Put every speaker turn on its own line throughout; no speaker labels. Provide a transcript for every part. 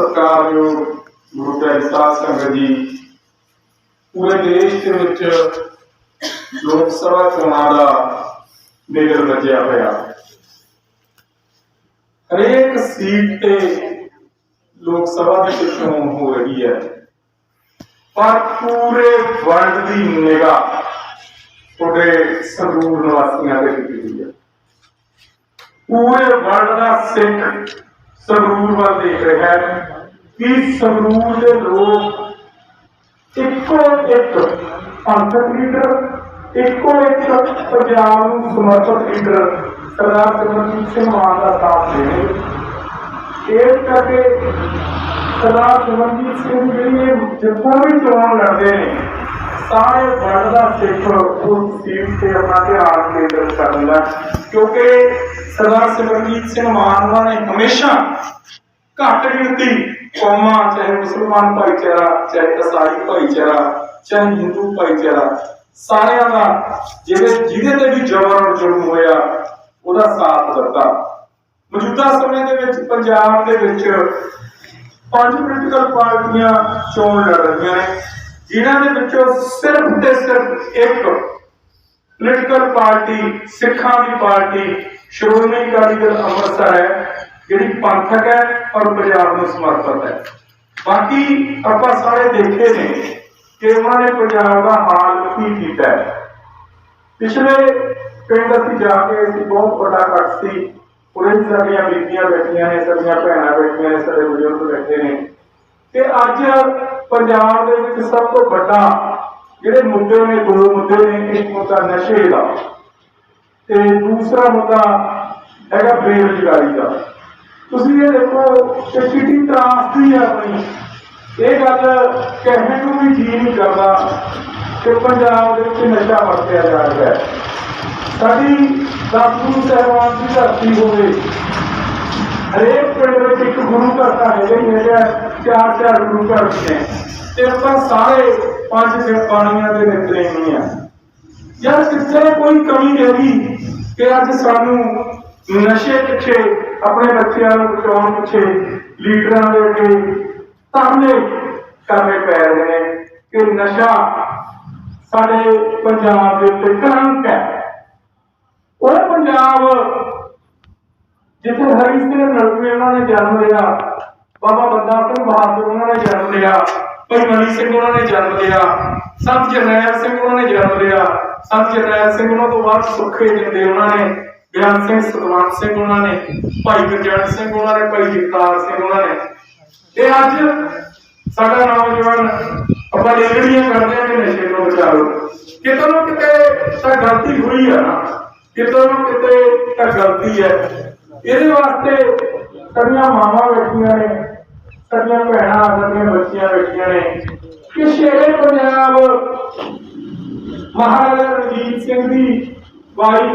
ਸਤਿਕਾਰਯੋਗ ਗੁਰੂ ਪਿਆਰੀ ਸਾਧ ਸੰਗਤ ਜੀ, ਪੂਰੇ ਦੇਸ਼ ਦੇ ਵਿੱਚ ਲੋਕ ਸਭਾ ਚੋਣਾਂ ਦਾ ਨੇੜੇ ਲੱਗਿਆ ਹੋਇਆ। ਹਰੇਕ ਸੀਟ ਤੇ ਲੋਕ ਸਭਾ ਦੀ ਚੋਣ ਹੋ ਰਹੀ ਹੈ। ਪਰ ਪੂਰੇ ਵਰਲਡ ਦੀ ਨਿਗਾਹ ਤੁਹਾਡੇ ਸੰਗਰੂਰ ਨਿਵਾਸੀਆਂ ਤੇ ਕੀਤੀ ਹੈ। ਪੂਰੇ ਵਰਲਡ ਦਾ ਸਿੱਖ ਸੰਗਰੂਰ ਵੱਲ ਦੇਖ ਰਿਹਾ ਹੈ ਕਿ ਸੰਗਰੂਰ ਦੇ ਲੋਕ ਇੱਕੋ ਇੱਕ ਪੰਥਕ ਲੀਡਰ ਇੱਕੋ ਇੱਕ ਪੰਜਾਬ ਨੂੰ ਸਮਰਪਿਤ ਲੀਡਰ ਸਰਦਾਰ ਸਿਮਰਜੀਤ ਸਿੰਘ ਮਾਨ ਦਾ ਸਾਥ ਦੇਣਗੇ ਇਸ ਕਰਕੇ ਸਰਦਾਰ ਸਿਮਰਜੀਤ ਸਿੰਘ ਜਿਹੜੀ ਇਹ ਜਿੱਥੋਂ ਵੀ ਚੋਣ ਲੜਦੇ ਨੇ ਸਾਰੇ ਵਰਲਡ ਦਾ ਸਿੱਖ ਉਸ ਸੀਟ ਤੇ ਆਪਣਾ ਧਿਆਨ ਕੇਂਦਰਿਤ ਕਰਦਾ ਕਿਉਂਕਿ ਸਰਦਾਰ ਸਿਮਰਜੀਤ ਸਿੰਘ ਮਾਨ ਉਹਨਾਂ ਨੇ ਹਮੇਸ਼ਾ ਘੱਟ ਗਿਣਤੀ ਕੌਮਾਂ, ਚਾਹੇ ਮੁਸਲਮਾਨ ਭਾਈਚਾਰਾ, ਚਾਹੇ ਈਸਾਈ ਭਾਈਚਾਰਾ, ਚਾਹੇ ਹਿੰਦੂ ਭਾਈਚਾਰਾ, ਸਾਰਿਆਂ ਦਾ ਜਿਹੜੇ ਜਿਹਦੇ ਤੇ ਵੀ ਜ਼ਬਰ ਔਰ ਜ਼ੁਲਮ ਹੋਇਆ, ਉਹਦਾ ਸਾਥ ਦਿੱਤਾ। ਮੌਜੂਦਾ ਸਮੇਂ ਦੇ ਵਿੱਚ ਪੰਜਾਬ ਦੇ ਵਿੱਚ ਪੰਜ ਪੋਲੀਟੀਕਲ ਪਾਰਟੀਆਂ ਚੋਣ ਲੜ ਰਹੀਆਂ ਨੇ, ਜਿਨ੍ਹਾਂ ਦੇ ਵਿੱਚੋਂ ਸਿਰਫ ਤੇ ਸਿਰਫ ਇੱਕ ਪੋਲੀਟੀਕਲ ਪਾਰਟੀ ਸਿੱਖਾਂ ਦੀ ਪਾਰਟੀ ਸ਼੍ਰੋਮਣੀ ਅਕਾਲੀ ਦਲ ਅੰਮ੍ਰਿਤਸਰ ਹੈ, ਜਿਹੜੀ ਪੰਥਕ ਹੈ ਔਰ ਪੰਜਾਬ ਨੂੰ ਸਮਰਪਿਤ ਹੈ। ਬਾਕੀ ਆਪਾਂ ਸਾਰੇ ਦੇਖੇ ਨੇ ਕਿ ਉਹਨਾਂ ਨੇ ਪੰਜਾਬ ਦਾ ਹਾਲ ਕੀ ਕੀਤਾ ਪਿਛਲੇ ਪਿੰਡ ਅਸੀਂ ਜਾ ਕੇ ਅਸੀਂ ਬਹੁਤ ਵੱਡਾ ਕੱਟ ਸੀ। ਉਰੇ ਸਾਡੀਆਂ ਬੀਬੀਆਂ ਬੈਠੀਆਂ ਨੇ, ਸਾਡੀਆਂ ਭੈਣਾਂ ਬੈਠੀਆਂ ਨੇ, ਸਾਡੇ ਬਜ਼ੁਰਗ ਬੈਠੇ ਨੇ। ਤੇ ਅੱਜ ਪੰਜਾਬ ਦੇ ਵਿੱਚ ਸਭ ਤੋਂ ਵੱਡਾ ਜਿਹੜੇ ਮੁੱਦੇ ਨੇ, ਦੋ ਮੁੱਦੇ ਨੇ, ਇੱਕ ਮੁੱਦਾ ਨਸ਼ੇ ਦਾ। ਤੇ ਦੂਸਰਾ ਮੁੱਦਾ ਹੈਗਾ ਬੇਰੁਜ਼ਗਾਰੀ ਦਾ। ਤੁਸੀਂ ਇਹ ਦੇਖੋ ਕਿ ਕਿੰਨੀ ਤਰਾਸਦੀ ਹੈ ਆਪਣੀ। ਇਹ ਗੱਲ ਕਹਿਣ ਨੂੰ ਵੀ ਜੀ ਨਹੀਂ ਕਰਦਾ ਕਿ ਪੰਜਾਬ ਦੇ ਵਿੱਚ ਨਸ਼ਾ ਵਰਤਿਆ ਜਾ ਰਿਹਾ ਹੈ। ਸਾਡੀ ਦਸ ਗੁਰੂ ਸਾਹਿਬਾਨ ਦੀ ਧਰਤੀ ਹੋਵੇ, ਹਰੇਕ ਪਿੰਡ ਵਿੱਚ ਇੱਕ ਗੁਰੂ ਘਰ ਤਾਂ ਹੈਗਾ ਹੀ ਹੈਗਾ ਚਾਰ ਚਾਰ ਗੁਰੂ ਘਰ ਨੇ। ਤੇ ਆਪਾਂ ਸਾਰੇ ਪੰਜ ਦਿਨ ਪਾਣੀਆਂ ਦੇ ਨਿਤਰੇ ਨਹੀਂ ਆ। ਯਾਰ ਕਿੱਥੇ ਕੋਈ ਕਮੀ ਰਹਿ ਗਈ ਕਿ ਅੱਜ ਸਾਨੂੰ ਨਸ਼ੇ ਪਿੱਛੇ, ਆਪਣੇ ਬੱਚਿਆਂ ਨੂੰ ਬਚਾਉਣ ਪਿੱਛੇ ਲੀਡਰਾਂ ਦੇ ਅੱਗੇ ਤਾਹਨੇ ਕਰਨੇ ਪੈ ਰਹੇ ਨੇ ਕਿ ਨਸ਼ਾ ਸਾਡੇ ਪੰਜਾਬ ਦੇ ਉੱਤੇ ਕਲੰਕ ਹੈ। ਉਹ ਪੰਜਾਬ ਜਿੱਥੇ ਹਰੀ ਸਿੰਘ ਨਲਵੇ ਉਹਨਾਂ ਨੇ ਜਨਮ ਲਿਆ ਬਾਬਾ ਬੰਦਾ ਸਿੰਘ ਬਹਾਦਰ ਉਹਨਾਂ ਨੇ ਜਨਮ ਲਿਆ ਭਾਈ ਮਨੀ ਸਿੰਘ ਉਹਨਾਂ ਨੇ ਜਨਮ ਲਿਆ। ਸੰਤ ਜਰਨੈਲ ਸਿੰਘ ਉਹਨਾਂ ਨੇ ਜਨਮ ਲਿਆ। ਸੰਤ ਜਰਨੈਲ ਸਿੰਘ ਉਹਨਾਂ ਤੋਂ ਬਾਅਦ ਸੁੱਖੇ ਜਿੰਦੇ ਉਹਨਾਂ ਨੇ, ਬਿਆਨ ਸਿੰਘ ਸਤਵੰਤ ਸਿੰਘ ਉਹਨਾਂ ਨੇ, ਭਾਈ ਗੁਰਜੰਟ ਸਿੰਘ ਉਹਨਾਂ ਨੇ, ਭਾਈ ਜਗਤਾਰ ਸਿੰਘ ਉਹਨਾਂ ਨੇ। ਤੇ ਅੱਜ ਸਾਡਾ ਨੌਜਵਾਨ ਆਪਾਂ ਲੇਖੜੀਆਂ ਕਰਦੇ ਆ ਕਿ ਨਸ਼ੇ ਤੋਂ ਬਚਾ ਕਿਤੇ ਨਾ ਕਿਤੇ ਤਾਂ ਗਲਤੀ ਹੋਈ ਆ ਨਾ। ਕਿਤੇ ਨਾ ਕਿਤੇ ਤਾਂ ਗਲਤੀ ਹੈ। ਇਹਦੇ ਵਾਸਤੇ ਸਾਡੀਆਂ ਮਾਵਾਂ ਬੈਠੀਆਂ ਨੇ। ਸਾਡੀਆਂ ਭੈਣਾਂ, ਸਾਡੀਆਂ ਬੱਚੀਆਂ ਬੈਠੀਆਂ ਨੇ। ਕਿ ਸ਼ੇਰੇ ਪੰਜਾਬ ਮਹਾਰਾਜਾ ਰਣਜੀਤ ਸਿੰਘ ਦੀ ਵਾਈ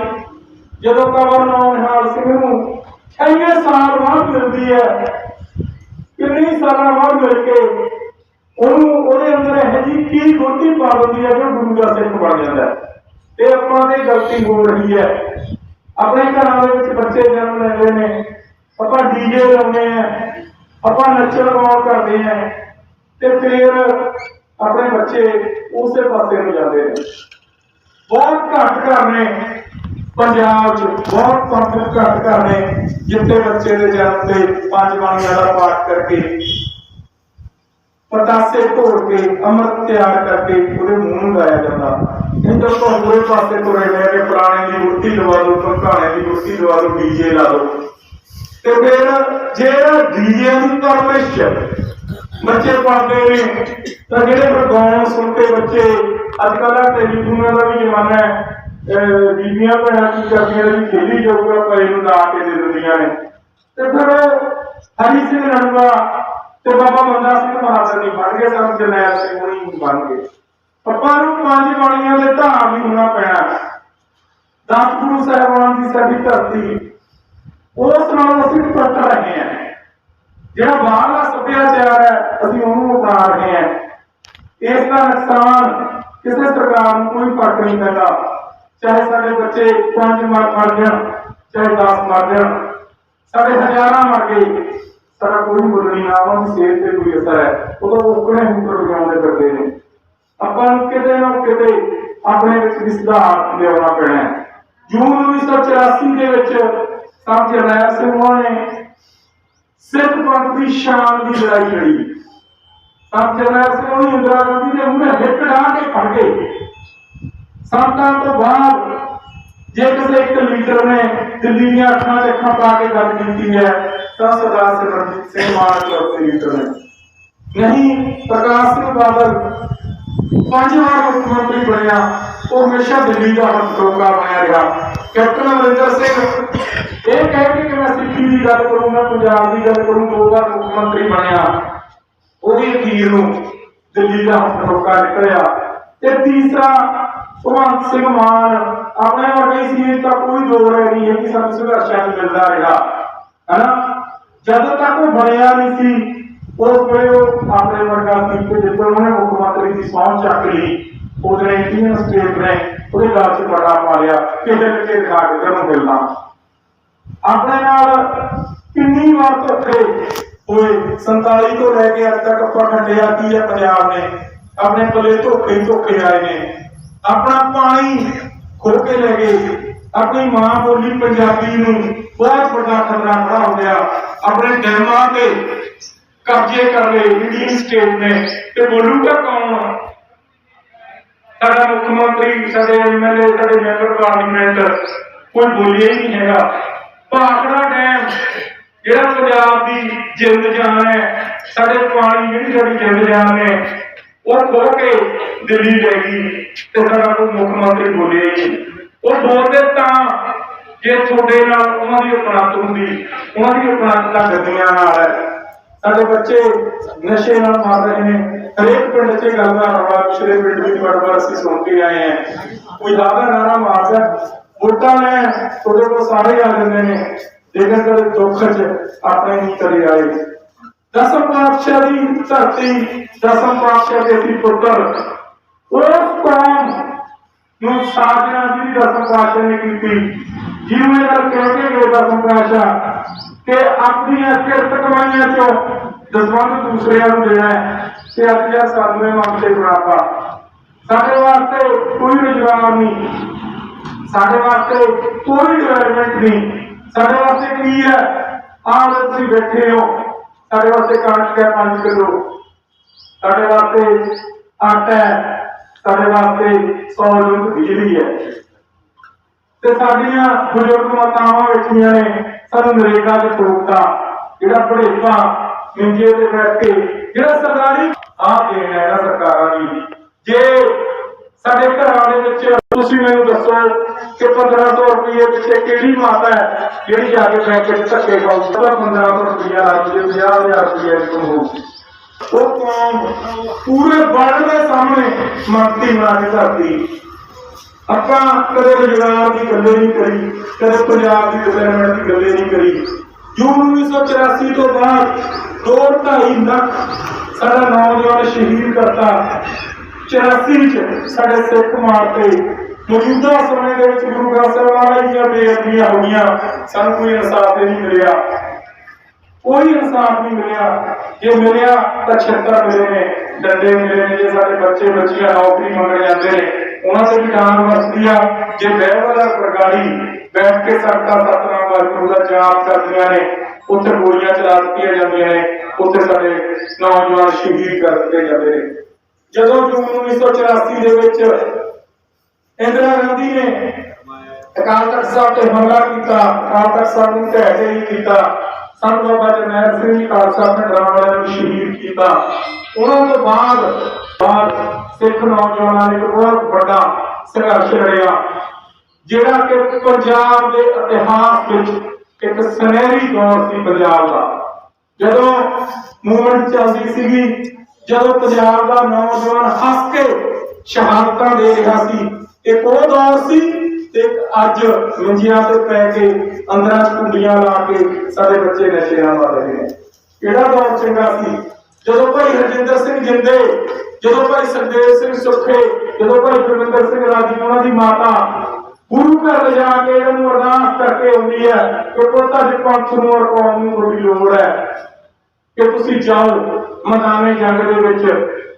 ਜਦੋਂ ਕਵਰ ਨਿਹਾਲ ਸਿੰਘ ਨੂੰ ਛੇਵੇਂ ਸਾਲ ਬਾਅਦ ਮਿਲਦੀ ਹੈ, ਕਿੰਨੀ ਸਾਲਾਂ ਬਾਅਦ ਮਿਲ ਕੇ ਉਹਨੂੰ ਉਹਦੇ ਅੰਦਰ ਇਹ ਜੀ ਕੀ ਗੁਰਤੀ ਪਾ ਦਿੰਦੀ ਹੈ ਕਿ ਗੁਰੂ ਦਾ ਸਿੱਖ ਬਣ ਜਾਂਦਾ ਹੈ। ਤੇ ਆਪਾਂ ਦੀ ਗਲਤੀ ਹੋ ਰਹੀ ਹੈ। ਆਪਣੇ ਘਰਾਂ ਦੇ ਵਿੱਚ ਬੱਚੇ ਜਨਮ ਲੈਂਦੇ ਨੇ। ਆਪਾਂ ਡੀਜੇ ਲਾਉਂਦੇ ਆ ਆਪਾਂ ਨੱਚਣ ਗਾਉਣ ਕਰਦੇ ਆ ਤੇ ਫਿਰ ਆਪਣੇ ਬੱਚੇ ਉਸੇ ਪਾਸੇ ਨੂੰ ਜਾਂਦੇ ਨੇ। ਬਹੁਤ ਘੱਟ ਘਰ ਨੇ ਪੰਜਾਬ 'ਚ, ਬਹੁਤ ਪੰਥਕ ਘੱਟ ਘਰ ਨੇ ਜਿੱਥੇ ਬੱਚੇ ਦੇ ਜਨਮ ਤੇ ਪੰਜ ਬਾਣੀਆਂ ਦਾ ਪਾਠ ਕਰਕੇ ਪਤਾਸੇ ਘੋਲ ਕੇ, ਅੰਮ੍ਰਿਤ ਤਿਆਰ ਕਰਕੇ ਉਹਦੇ ਮੂੰਹ ਨੂੰ ਲਾਇਆ ਜਾਂਦਾ। ਇੰਦਰ ਤੋਂ ਹੋਰੇ ਪਾਸੇ ਤੁਰੇ ਨੇ ਕਿ ਪੁਰਾਣੇ ਦੀ ਮੁਰਤੀ ਲਵਾ ਦੋ ਪੰਕਾਣੇ ਦੀ ਮੁਰਤੀ ਲਵਾ ਦੋ ਡੀਜੇ ਲਾ ਦੋ ਤੇ ਫਿਰ ਜਿਹੜਾ ਡੀਜੇ ਦੀ ਬੱਚੇ ਪਾਉਂਦੇ ਨੇ, ਤਾਂ ਜਿਹੜੇ ਫਿਰ ਗਾਉਣ ਬੱਚੇ ਅੱਜ ਕੱਲ੍ਹ ਆ ਟੈਲੀਫੋਨਾਂ ਦਾ ਵੀ ਜ਼ਮਾਨਾ ਹੈ ਬੀਬੀਆਂ ਭੈਣਾਂ ਕੀ ਕਰਦੀਆਂ ਵੀ ਖੇਡੀ ਜਾਊਗਾ ਪਏ ਨੂੰ ਲਾ ਕੇ ਦੇ ਦਿੰਦੀਆਂ ਨੇ। ਤੇ ਫਿਰ ਹਰੀ ਸਿੰਘ ਰਣਵਾ ਤੇ ਬਾਬਾ ਬੰਦਾ ਸਿੰਘ ਬਹਾਦਰ ਨਹੀਂ ਬਣ ਗਏ, ਸਾਨੂੰ ਜਨੈਲ ਸਿੰਘ ਨਹੀਂ ਬਣ ਗਏ। ਆਪਾਂ ਨੂੰ ਪੰਜ ਬਾਣੀਆਂ ਦੇ ਧਾਮ ਵੀ ਹੋਣਾ ਪੈਣਾ। ਦਸ ਗੁਰੂ ਸਾਹਿਬਾਨ ਦੀ ਸਾਡੀ ਧਰਤੀ ਉਸ ਨਾਲ ਅਸੀਂ ਪਰਤ ਰਹੇ ਹਾਂ। ਜਿਹੜਾ ਬਾਹਰਲਾ ਸੱਭਿਆਚਾਰ ਹੈ, ਅਸੀਂ ਉਹਨੂੰ ਅਪਣਾ ਰਹੇ ਹਾਂ। ਇਸ ਦਾ ਨੁਕਸਾਨ ਕਿਸੇ ਸਰਕਾਰ ਨੂੰ ਕੋਈ ਫ਼ਰਕ ਨਹੀਂ ਪੈਂਦਾ। ਚਾਹੇ ਸਾਡੇ ਬੱਚੇ ਪੰਜ ਮਾਰ ਮਰ ਜਾਣ, ਚਾਹੇ 10 ਮਰ ਜਾਣ, ਸਾਡੇ ਹਜ਼ਾਰਾਂ ਮਰ ਗਏ। ਸਾਡਾ ਕੋਈ ਮੁੱਲ ਨਹੀਂ, ਨਾ ਉਹਨਾਂ ਦੀ ਸਿਹਤ ਤੇ ਕੋਈ ਅਸਰ ਹੈ। ਉਦੋਂ ਉਕਣੇ ਹੁੰਦਰ ਵਜਾਉਂਦੇ ਫਿਰਦੇ ਨੇ। ਆਪਾਂ ਨੂੰ ਕਿਤੇ ਨਾ ਕਿਤੇ ਆਪਣੇ ਵਿੱਚ ਵੀ ਸੁਧਾਰ ਲਿਆਉਣਾ ਪੈਣਾ ਹੈ। ਜੂਨ 1984 ਦੇ ਵਿੱਚ ਸੰਤ ਜਰਨੈਲ ਸਿੰਘ ਹੋਣਾ ਨੇ ਸਿੱਖ ਪੰਥ ਦੀ ਸ਼ਾਨ ਦੀ ਲੜਾਈ ਲੜੀ ਸੰਤ ਜਰਨੈਲ ਸਿੰਘ ਹੋਣੀ ਇੰਦਰਾ ਗਾਂਧੀ ਦੇ ਮੂਹਰੇ ਹਿੱਟ ਢਾ ਕੇ ਫੜ ਗਏ ਸੰਤਾਂ ਤੋਂ ਬਾਅਦ ਜੇ ਕਿਸੇ ਇੱਕ ਲੀਡਰ ਨੇ ਦਿੱਲੀ ਦੀਆਂ ਅੱਖਾਂ 'ਚ ਅੱਖਾਂ ਪਾ ਕੇ ਗੱਲ ਕੀਤੀ ਹੈ ਤਾਂ ਸਰਦਾਰ ਸਿਮਰਜੀਤ ਸਿੰਘ ਮਾਨ ਚੌਥੇ ਲੀਡਰ ਨੇ ਨਹੀਂ ਪ੍ਰਕਾਸ਼ ਸਿੰਘ ਬਾਦਲ ਪੰਜ ਵਾਰ ਮੁੱਖ ਮੰਤਰੀ ਬਣਿਆ ਉਹ ਹਮੇਸ਼ਾ ਦਿੱਲੀ ਦਾ ਹਮਦੋਗਾ ਬਣਿਆ ਰਿਹਾ ਕੈਪਟਨ ਅਮਰਿੰਦਰ ਸਿੰਘ, ਇਹ ਕਹਿ ਕੇ ਕਿ ਮੈਂ ਸਿੱਖੀ ਦੀ ਗੱਲ ਕਰੂੰਗਾ, ਪੰਜਾਬ ਦੀ ਗੱਲ ਕਰੂੰ ਦੋ ਵਾਰ ਮੁੱਖ ਮੰਤਰੀ ਬਣਿਆ, ਉਹਦੀ ਅਖੀਰ ਨੂੰ ਦਿੱਲੀ ਦਾ ਹਮਦੋਗਾ ਨਿਕਲਿਆ। ਤੇ ਤੀਸਰਾ, ਭਗਵੰਤ ਸਿੰਘ ਮਾਨ, ਆਪਣੇ ਵਰਗੇ ਸੀ ਤਾਂ ਕੋਈ ਦੋ ਨਹੀਂ ਹੈ ਕਿ ਸਾਨੂੰ ਸੰਘਰਸ਼ਾਂ ਨੂੰ ਮਿਲਦਾ ਰਿਹਾ। ਹਨਾ? ਜਦੋਂ ਤੱਕ ਉਹ ਬਣਿਆ ਨਹੀਂ ਸੀ, ਉਸ ਵੇਲੇ ਉਹ ਆਪਣੇ ਵਰਗਾ ਸੀ ਕਿ ਜਦੋਂ ਉਹਨੇ ਮੁੱਖ ਮੰਤਰੀ ਦੀ ਸਹੁੰ ਚੱਕ ਲਈ, ਉਹਦੇ ਇੰਡੀਅਨ ਸਟੇਟ ਨੇ ਉਹਦੇ ਗਲ 'ਚ ਬੜਾ ਪਾ ਲਿਆ ਕਿ ਹਿੱਲ ਕੇ ਦਿਖਾ ਕੇ ਤੈਨੂੰ ਮਿਲਣਾ। ਆਪਣੇ ਨਾਲ ਕਿੰਨੀ ਵਾਰ ਧੋਖੇ ਹੋਏ 47 ਤੋਂ ਲੈ ਕੇ ਅੱਜ ਤੱਕ ਆਪਾਂ ਖੰਡਿਆ ਕੀ ਹੈ ਪੰਜਾਬ ਨੇ। ਆਪਣੇ ਕੋਲੇ ਧੋਖੇ ਧੋਖੇ ਆਏ ਨੇ। ਆਪਣਾ ਪਾਣੀ ਖੋ ਕੇ ਲੈ ਗਏ। ਆਪਣੀ ਮਾਂ ਬੋਲੀ ਪੰਜਾਬੀ ਨੂੰ ਬਹੁਤ ਵੱਡਾ ਖਤਰਾ ਖੜਾ ਹੋ ਗਿਆ। ਆਪਣੇ ਡੈਮਾਂ ਤੇ ਕਬਜ਼ੇ ਕਰ ਲਏ ਇੰਡੀਅਨ ਸਟੇਟ ਨੇ। ਤੇ ਬੋਲੂਗਾ ਕੌਣ? ਸਾਡਾ ਮੁੱਖ ਮੰਤਰੀ, ਸਾਡੇ ਐਮਐਲਏ ਸਾਡੇ ਮੈਂਬਰ ਪਾਰਲੀਮੈਂਟ, ਕੋਈ ਬੋਲਿਆ ਹੀ ਨਹੀਂ ਹੈਗਾ। ਭਾਖੜਾ ਡੈਮ, ਜਿਹੜਾ ਪੰਜਾਬ ਦੀ ਜਿੰਦ ਜਾਨ ਹੈ, ਸਾਡੇ ਪਾਣੀ ਜਿਹੜੀ ਸਾਡੀ ਜਿੰਦ ਜਾਨ ਹੈ, ਉਹ ਖੋ ਕੇ ਦਿੱਲੀ ਲੈ ਗਈ ਤੇ ਸਾਡਾ ਕੋਈ ਮੁੱਖ ਮੰਤਰੀ ਬੋਲਿਆ ਹੀ ਉਹ ਬੋਲਦੇ ਤਾਂ ਜੇ ਤੁਹਾਡੇ ਨਾਲ ਉਹਨਾਂ ਦੀ ਉਪਨਤ ਹੁੰਦੀ, ਉਹਨਾਂ ਦੀ ਉਪਨਤ ਤਾਂ ਗੱਡੀਆਂ ਨਾਲ ਹੈ। ਸਾਡੇ ਬੱਚੇ ਨਸ਼ੇ ਨਾਲ ਮਰ ਰਹੇ ਨੇ। ਹਰੇਕ ਪਿੰਡ 'ਚ ਇਹ ਗੱਲ ਦਾ ਰੌਲਾ, ਪਿਛਲੇ ਪਿੰਡ ਵਿੱਚ ਬੜ ਬੜ ਅਸੀਂ ਸੁਣ ਕੇ ਆਏ ਹਾਂ। ਕੋਈ ਆਦਾ ਨਾਰਾ ਮਾਰਦਾ ਵੋਟਾਂ ਨੇ ਤੁਹਾਡੇ ਕੋਲ ਸਾਰੇ ਆ ਜਾਂਦੇ ਨੇ। ਲੇਕਿਨ ਕਦੇ ਦੁੱਖ 'ਚ ਆਪਣੇ ਨਹੀਂ ਕਦੇ ਆਏ। ਦਸਮ ਪਾਤਸ਼ਾਹ ਦੀ ਧਰਤੀ, ਦਸਮ ਪਾਤਸ਼ਾਹ ਦੇ ਸੀ ਪੁੱਤਰ। ਉਸ ਕੌਮ ਨੂੰ ਸਾਜਣਾ ਦੀ ਦਸਮ ਪਾਤਸ਼ਾਹ ਨੇ ਕੀਤੀ। ਜਿਵੇਂ ਨਾਲ ਕਹਿ ਕੇ ਗਏ ਦਸਮ ਪਾਤਸ਼ਾਹ ਕਿ ਆਪਣੀਆਂ ਕਿਰਤ ਕਮਾਈਆਂ ਚੋਂ ਦਸਵੰਧ ਦੂਸਰਿਆਂ ਨੂੰ ਦੇਣਾ ਹੈ ਤੇ ਅੱਜ ਜਿਹੜਾ ਸਾਨੂੰ ਇਹ ਮੰਗਤੇ ਬਣਾਤਾ ਸਾਡੇ ਵਾਸਤੇ ਕੋਈ ਰੁਜ਼ਗਾਰ ਨਹੀਂ ਸਾਡੇ ਵਾਸਤੇ ਕੋਈ ਡਿਵੈਲਪਮੈਂਟ ਨਹੀਂ ਸਾਡੇ ਵਾਸਤੇ ਕੀ ਹੈ ਆਹ ਲੋ ਤੁਸੀਂ ਬੈਠੇ ਹੋ ਸਾਡੇ ਵਾਸਤੇ ਕਣਕ ਹੈ 5 ਕਿਲੋ ਸਾਡੇ ਵਾਸਤੇ ਆਟਾ ਹੈ ਸਾਡੇ ਵਾਸਤੇ 100 ਯੂਨਿਟ ਬਿਜਲੀ ਹੈ ਤੇ ਸਾਡੀਆਂ ਬਜ਼ੁਰਗ ਮਾਤਾਵਾਂ ਬੈਠੀਆਂ ਨੇ ਸਾਨੂੰ ਨਰੇਗਾ ਦੇ ਟੋਕਤਾ ਜਿਹੜਾ ਬੜੇਪਾ ਮਿੰਜੇ ਤੇ ਬੈਠ ਕੇ ਜਿਹੜਾ ਸਰਦਾਰੀ ਆਹ ਦੇਣ ਹੈ ਨਾ ਸਰਕਾਰਾਂ ਦੀ। ਜੇ ਸਾਡੇ ਘਰਾਂ ਦੇ ਵਿੱਚ, ਤੁਸੀਂ ਮੈਨੂੰ ਦੱਸੋ ਕਿ 1500 ਰੁਪਏ ਪਿੱਛੇ ਕਿਹੜੀ ਮਾਤਾ ਹੈ ਜਿਹੜੀ ਜਾ ਕੇ ਬੈਂਕ ਵਿੱਚ ਧੱਕੇ ਖਾਊ ਤਾਂ 1500 ਰੁਪਇਆ ਲੱਗ ਜੇ 50000 ਰੁਪਏ ਦੀ ਕਮਾਊ ਉਹ ਕੌਮ ਪੂਰੇ ਵਰਲਡ ਦੇ ਸਾਹਮਣੇ ਮੰਗਤੀ ਬਣਾ ਕੇ ਧਰਤੀ। ਆਪਾਂ ਕਦੇ ਰੁਜ਼ਗਾਰ ਦੀ ਗੱਲੇ ਨਹੀਂ ਕਰੀ, ਕਦੇ ਪੰਜਾਬ ਦੀ ਡਿਵੈਲਪਮੈਂਟ ਦੀ ਗੱਲ ਨਹੀਂ ਕਰੀ। ਜੂਨ 1984 ਤੋਂ ਬਾਅਦ 2.5 ਲੱਖ ਸਾਡਾ ਨੌਜਵਾਨ ਸ਼ਹੀਦ ਕਰਤਾ। 84 ਚ ਸਾਡੇ ਸਿੱਖ ਮਾਰਤੇ ਮੌਜੂਦਾ ਸਮੇਂ ਦੇ ਵਿੱਚ ਗੁਰੂ ਗ੍ਰੰਥ ਸਾਹਿਬ ਮਹਾਰਾਜ ਦੀਆਂ ਬੇਅਦਬੀਆਂ ਹੋਈਆਂ ਸਾਨੂੰ ਕੋਈ ਇਨਸਾਫ ਨਹੀਂ ਮਿਲਿਆ। ਕੋਈ ਇਨਸਾਫ ਨਹੀਂ ਮਿਲਿਆ। ਜੇ ਮਿਲਿਆ ਤਾਂ ਛੱਤਰ ਮਿਲੇ ਨੇ, ਡੰਡੇ ਮਿਲੇ ਨੇ, ਜੇ ਸਾਡੇ ਬੱਚੇ ਬੱਚੀਆਂ ਨੌਕਰੀ ਮੰਗਣ ਜਾਂਦੇ ਨੇ। ਉਹਨਾਂ ਤੇ ਵੀ ਡਾਂਗ ਵਸਦੀ ਆ। ਜੇ ਬਹਿਵਾਲਾ ਪ੍ਰਗਾੜੀ ਬੈਠ ਕੇ ਸਰਤਾ ਸਤਨਾਮ ਵਾਹਿਗੁਰੂ ਦਾ ਜਾਪ ਕਰਦੀਆਂ ਨੇ, ਉੱਥੇ ਗੋਲੀਆਂ ਚਲਾ ਦਿੱਤੀਆਂ ਜਾਂਦੀਆਂ ਨੇ, ਉੱਥੇ ਸਾਡੇ ਨੌਜਵਾਨ ਸ਼ਹੀਦ ਕਰ ਦਿੱਤੇ ਜਾਂਦੇ ਨੇ। ਜਦੋਂ ਜੂਨ 1984 ਦੇ ਵਿੱਚ ਇੰਦਰਾ ਗਾਂਧੀ ਨੇ ਅਕਾਲ ਤਖਤ ਸਾਹਿਬ ਤੇ ਹਮਲਾ ਕੀਤਾ, ਅਕਾਲ ਤਖਤ ਸਾਹਿਬ ਨੂੰ ਢਹਿ ਢੇਰੀ ਕੀਤਾ ਸੰਤ ਬਾਬਾ ਜਰਨੈਲ ਸਿੰਘ ਖਾਲਸਾ ਨੇ ਡਰਾਉਣ ਵਾਲਿਆਂ ਨੂੰ ਸ਼ਹੀਦ ਕੀਤਾ। ਉਹਨਾਂ ਤੋਂ ਬਾਅਦ ਬਾਅਦ ਸਿੱਖ ਨੌਜਵਾਨਾਂ ਨੇ ਇੱਕ ਬਹੁਤ ਵੱਡਾ ਸੰਘਰਸ਼ ਲੜਿਆ ਜਿਹੜਾ ਕਿ ਪੰਜਾਬ ਦੇ ਇਤਿਹਾਸ ਵਿੱਚ ਇੱਕ ਸੁਨਹਿਰੀ ਦੌਰ ਸੀ ਪੰਜਾਬ ਦਾ। ਜਦੋਂ ਮੂਵਮੈਂਟ ਚੱਲਦੀ ਸੀਗੀ, ਜਦੋਂ ਪੰਜਾਬ ਦਾ ਨੌਜਵਾਨ ਹੱਸ ਕੇ ਸ਼ਹਾਦਤਾਂ ਦੇ ਰਿਹਾ ਸੀ, ਇੱਕ ਉਹ ਦੌਰ ਸੀ ਤੇ ਅੱਜ ਮੰਜੀਆਂ ਤੇ ਪੈ ਕੇ ਅੰਦਰਾਂ ਚ ਕੁੰਡੀਆਂ ਲਾ ਕੇ ਸਾਡੇ ਬੱਚੇ ਨਸ਼ਿਆਂ ਮਾਰ ਰਹੇ ਨੇ। ਕਿਹੜਾ ਦੌਰ ਚੰਗਾ ਸੀ? ਜਦੋਂ ਭਾਈ ਹਰਜਿੰਦਰ ਸਿੰਘ ਜਿੰਦੇ, ਜਦੋਂ ਭਾਈ ਸਰਦੇਵ ਸਿੰਘ ਸੁੱਖੇ, ਜਦੋਂ ਭਾਈ ਗੁਰਵਿੰਦਰ ਸਿੰਘ ਰਾਜੀ, ਉਹਨਾਂ ਦੀ ਮਾਤਾ, ਗੁਰੂ ਘਰ ਜਾ ਕੇ ਇਹਨੂੰ ਅਰਦਾਸ ਕਰਕੇ ਆਉਂਦੀ ਹੈ ਕਿ ਪੁੱਤ, ਅੱਜ ਪੰਥ ਨੂੰ ਔਰ ਕੌਮ ਨੂੰ ਤੁਹਾਡੀ ਲੋੜ ਹੈ। ਕਿ ਤੁਸੀਂ ਜਾਓ ਮੈਦਾਨੇ ਜੰਗ ਦੇ ਵਿੱਚ,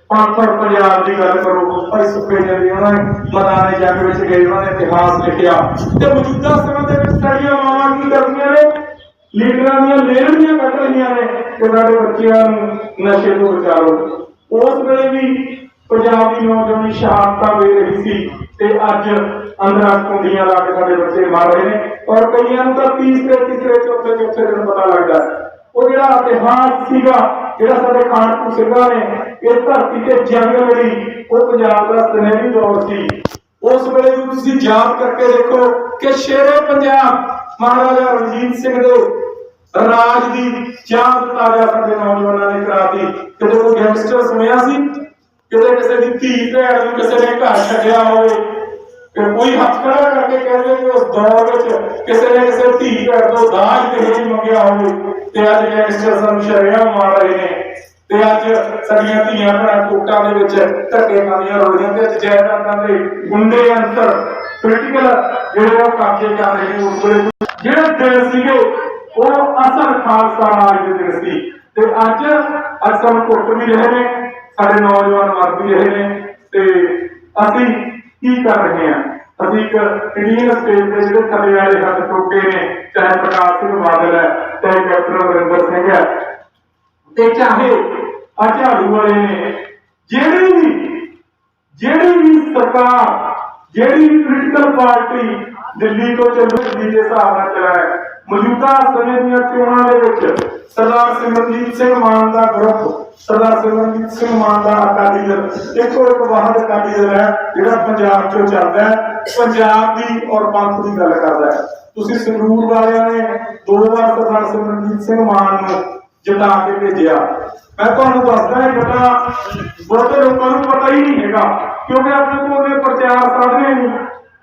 ਪੰਥ ਔਰ ਪੰਜਾਬ ਦੀ ਗੱਲ ਕਰੋ। ਭਾਈ ਸੁੱਖੇ ਜੀ ਉਹਨਾਂ ਨੇ ਮਦਾਨੇ ਜੰਗ ਵਿੱਚ ਗਏ, ਉਹਨਾਂ ਨੇ ਇਤਿਹਾਸ ਲਿਖਿਆ। ਤੇ ਮੌਜੂਦਾ ਸਮੇਂ ਦੇ ਵਿੱਚ ਸਾਡੀਆਂ ਮਾਵਾਂ ਕੀ ਕਰਦੀਆਂ ਨੇ? ਲੀਡਰਾਂ ਦੀਆਂ ਲੇਰਨੀਆਂ ਕੱਢ ਰਹੀਆਂ ਨੇ ਕਿ ਸਾਡੇ ਬੱਚਿਆਂ ਨੂੰ ਨਸ਼ੇ ਤੋਂ ਬਚਾਓ। ਉਸ ਵੇਲੇ ਵੀ ਪੰਜਾਬ ਦੀ ਨੌਜਵਾਨੀ ਸ਼ਹਾਦਤਾਂ ਦੇ ਰਹੀ ਸੀ ਤੇ ਅੱਜ ਅੰਦਰਾਂ ਕੁੰਡੀਆਂ ਲਾ ਕੇ ਸਾਡੇ ਬੱਚੇ ਮਰ ਰਹੇ ਨੇ ਔਰ ਕਈਆਂ ਨੂੰ ਤਾਂ ਤੀਸਰੇ ਤੀਸਰੇ, ਚੌਥੇ ਚੌਥੇ ਦਿਨ ਪਤਾ ਲੱਗਦਾ ਉਹ ਜਿਹੜਾ ਇਤਿਹਾਸ ਸੀਗਾ, ਜਿਹੜਾ ਸਾਡੇ ਖਾਨਪੁਰ ਸਿੰਘਾਂ ਨੇ ਇਸ ਧਰਤੀ ਤੇ ਜੰਗ ਲੜੀ, ਉਹ ਪੰਜਾਬ ਦਾ ਸੁਨਹਿਰੀ ਦੌਰ ਸੀ। ਉਸ ਵੇਲੇ ਵੀ ਤੁਸੀਂ ਯਾਦ ਕਰਕੇ ਦੇਖੋ ਕਿ ਸ਼ੇਰੇ ਪੰਜਾਬ ਮਹਾਰਾਜਾ ਰਣਜੀਤ ਸਿੰਘ ਦੇ ਰਾਜ ਦੀ ਚਾਹ ਤਾਜ਼ਾ ਸਾਡੇ ਨੌਜਵਾਨਾਂ ਨੇ ਕਰਾਤੀ। ਕਿਤੇ ਕੋਈ ਗੈਂਗਸਟਰ ਸੁਣਿਆ ਸੀ? ਕਿਤੇ ਕਿਸੇ ਦੀ ਧੀ ਭੈਣ ਨੂੰ ਕਿਸੇ ਨੇ ਘਰ ਛੱਡਿਆ ਹੋਵੇ? ਕਿ ਕੋਈ ਹੱਥ ਖੜਾ ਕਰਕੇ ਕਹਿੰਦੇ ਕਿ ਉਸ ਦੌਰ ਵਿੱਚ ਕਿਸੇ ਨੇ ਕਿਸੇ ਧੀ ਭੈਣ ਤੋਂ ਦਾਜ ਦਹੇਜ ਮੰਗਿਆ ਹੋਵੇ। ਤੇ ਅੱਜ ਗੈਂਗਸਟਰ ਸਾਨੂੰ ਸ਼ਰਿਆਮ ਮਾਰ ਰਹੇ ਨੇ। ਤੇ ਅੱਜ ਸਾਡੀਆਂ ਧੀਆਂ ਭੈਣਾਂ ਕੋਟਾਂ ਦੇ ਵਿੱਚ ਧੱਕੇ ਖਾਂਦੀਆਂ ਰੋਲੀਆਂ ਤੇ ਅੱਜ ਜਾਇਦਾਦਾਂ ਦੇ ਗੁੰਡੇ ਅੰਤਰ। ਪੋਲੀਟੀਕਲ ਜਿਹੜੇ ਉਹ ਕਬਜ਼ੇ ਕਰ ਰਹੇ ਨੇ, ਉਸ ਵੇਲੇ ਜਿਹੜੇ ਦਿਨ ਸੀਗੇ ਉਹ ਅਸਲ ਖਾਲਸਾ ਰਾਜ ਦੇ ਸੀ ਤੇ ਅੱਜ ਅੱਜ ਸਾਨੂੰ ਵੀ ਰਹੇ ਨੇ, ਸਾਡੇ ਨੌਜਵਾਨ ਮਰ ਵੀ ਰਹੇ ਨੇ, ਤੇ ਅਸੀਂ ਕੀ ਕਰ ਰਹੇ ਹਾਂ? ਅਸੀਂ ਇੱਕ ਇੰਡੀਅਨ ਸਟੇਟ ਦੇ ਜਿਹੜੇ ਥੱਲੇ ਵਾਲੇ ਹੱਥ ਟੋਕੇ ਨੇ, ਚਾਹੇ ਪ੍ਰਕਾਸ਼ ਸਿੰਘ ਬਾਦਲ ਹੈ, ਚਾਹੇ ਕੈਪਟਨ ਅਮਰਿੰਦਰ ਸਿੰਘ ਹੈ, ਤੇ ਚਾਹੇ ਆ ਵਾਲੇ ਨੇ, ਜਿਹੜੀ ਵੀ ਜਿਹੜੀ ਵੀ ਸਰਕਾਰ, ਜਿਹੜੀ ਵੀ ਪੋਲੀਟੀਕਲ ਪਾਰਟੀ ਦਿੱਲੀ ਤੋਂ ਚੱਲੂ ਦਿੱਲੀ ਦੇ ਹਿਸਾਬ ਨਾਲ ਚਲਾਏ ਮੌਜੂਦਾ ਸਮੇਂ ਦੀਆਂ ਚੋਣਾਂ ਦੇ ਵਿੱਚ ਸਰਦਾਰ ਸਿਮਰਨਜੀਤ ਸਿੰਘ ਮਾਨ ਦਾ ਗਰੁੱਪ, ਸਰਦਾਰ ਸਿਮਰਨਜੀਤ ਸਿੰਘ ਮਾਨ ਦਾ ਅਕਾਲੀ ਦਲ, ਇੱਕੋ ਇੱਕ ਵਾਹਦ ਅਕਾਲੀ ਦਲ ਹੈ ਜਿਹੜਾ ਪੰਜਾਬ ਚੋਂ ਚੱਲਦਾ ਹੈ, ਪੰਜਾਬ ਦੀ ਔਰ ਪੰਥ ਦੀ ਗੱਲ ਕਰਦਾ ਹੈ। ਤੁਸੀਂ ਸੰਗਰੂਰ ਵਾਲਿਆਂ ਨੇ ਦੋ ਵਾਰ ਸਰਦਾਰ ਸਿਮਰਨਜੀਤ ਸਿੰਘ ਮਾਨ ਨੂੰ ਜਿਤਾ ਕੇ ਭੇਜਿਆ। ਮੈਂ ਤੁਹਾਨੂੰ ਦੱਸਦਾ ਇਹ ਗੱਲਾਂ ਬਹੁਤੇ ਲੋਕਾਂ ਨੂੰ ਪਤਾ ਹੀ ਨਹੀਂ ਹੈਗਾ, ਕਿਉਂਕਿ ਆਪਣੇ ਕੋਲ ਦੇ ਪ੍ਰਚਾਰ ਸਾਧਨੇ ਨਹੀਂ।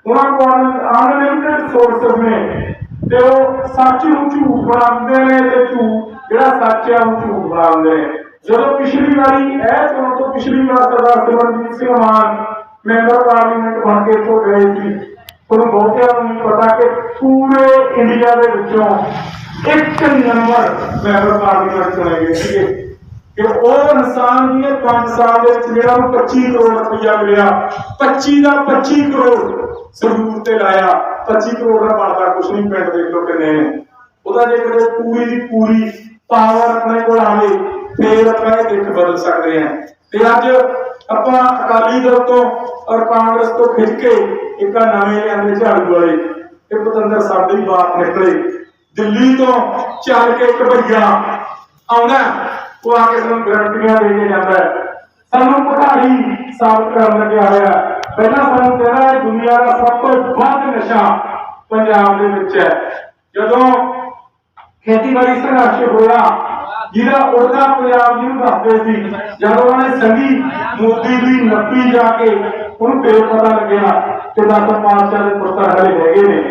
ਉਹਨਾਂ ਕੋਲ ਅਨਲਿਮਿਟਡ ਸੋਰਸਸ ਨੇ ਤੇ ਉਹ ਸੱਚ ਨੂੰ ਝੂਠ ਬਣਾਉਂਦੇ ਨੇ ਤੇ ਝੂਠ, ਜਿਹੜਾ ਸੱਚ ਹੈ ਉਹ ਝੂਠ ਬਣਾਉਂਦੇ ਨੇ। ਜਦੋਂ ਪਿਛਲੀ ਵਾਰੀ, ਇਹ ਚੋਣ ਤੋਂ ਪਿਛਲੀ ਵਾਰ ਸਰਦਾਰ ਸਿਮਰਨਜੀਤ ਸਿੰਘ ਮਾਨ ਮੈਂਬਰ ਪਾਰਲੀਮੈਂਟ ਬਣ ਕੇ ਇੱਥੋਂ ਗਏ ਸੀ। ਤੁਹਾਨੂੰ ਬਹੁਤਿਆਂ ਨੂੰ ਪਤਾ ਕਿ ਪੂਰੇ ਇੰਡੀਆ ਦੇ ਵਿੱਚੋਂ ਇੱਕ ਨੰਬਰ ਮੈਂਬਰ ਪਾਰਲੀਮੈਂਟ ਚਲੇ ਗਏ ਸੀਗੇ। ਕਿ ਉਹ ਇਨਸਾਨ ਦੀ 5 ਸਾਲ ਦੇ ਵਿੱਚ ਜਿਹੜਾ ਨੂੰ 25 ਕਰੋੜ ਰੁਪਇਆ ਮਿਲਿਆ। 25 ਦਾ 25 ਕਰੋੜ ਸਰੂਰ ਤੇ ਲਾਇਆ। 25 ਕਰੋੜ ਦਾ ਬਣਦਾ, ਕੁਛ ਨਹੀਂ, ਪਿੰਡ ਦੇਖ ਲੋ ਕਿੰਨੇ ਨੇ। ਉਹਦਾ ਜੇ ਕਿਤੇ ਪੂਰੀ ਦੀ ਪੂਰੀ ਪਾਵਰ ਆਪਣੇ ਕੋਲ ਆਵੇ, ਫੇਰ ਆਪਾਂ ਇਹ ਦੇਖ ਬਦਲ ਸਕਦੇ ਹਾਂ। ਤੇ ਅੱਜ ਆਪਾਂ ਅਕਾਲੀ ਦਲ ਤੋਂ ਔਰ ਕਾਂਗਰਸ ਤੋਂ ਖਿੱਚ ਕੇ ਇੱਕ ਨਵੇਂ ਲਿਆਂਦੇ ਝਾੜੂ ਵਾਲੇ ਇਹ ਪਤੰਦਰ ਸਾਡੇ ਹੀ ਨਿਕਲੇ। ਦਿੱਲੀ ਤੋਂ ਚੱਲ ਕੇ ਇੱਕ ਭਈਆ ਆਉਂਦਾ, ਉਹ ਆ ਕੇ ਸਾਨੂੰ ਗਰੰਟੀਆਂ ਦੇ ਕੇ ਜਾਂਦਾ ਹੈ। ਸਾਨੂੰ ਭਖਾਰੀ ਸਾਬਤ ਕਰਨ ਲੱਗਿਆ ਹੋਇਆ ਪਹਿਲਾਂ ਸਾਨੂੰ ਕਹਿੰਦਾ ਹੈ, ਦੁਨੀਆ ਦਾ ਸਭ ਤੋਂ ਵੱਧ ਨਸ਼ਾ ਪੰਜਾਬ ਦੇ ਵਿੱਚ ਹੈ। ਜਦੋਂ ਖੇਤੀਬਾੜੀ ਸੰਘਰਸ਼ ਹੋਇਆ, ਜਿਹਦਾ ਉੜਦਾ ਪੰਜਾਬ ਜਿਹਨੂੰ ਦੱਸਦੇ ਸੀ, ਜਦੋਂ ਉਹਨਾਂ ਨੇ ਸੰਗੀ ਮੋਦੀ ਦੀ ਨੱਪੀ ਜਾ ਕੇ ਉਹਨੂੰ ਪੇਰ ਪਤਾ ਲੱਗਿਆ ਕਿ ਦਸ ਪਾਤਸ਼ਾਹ ਦੇ ਪੁੱਤਰ ਹਲੇ ਹੈਗੇ ਨੇ।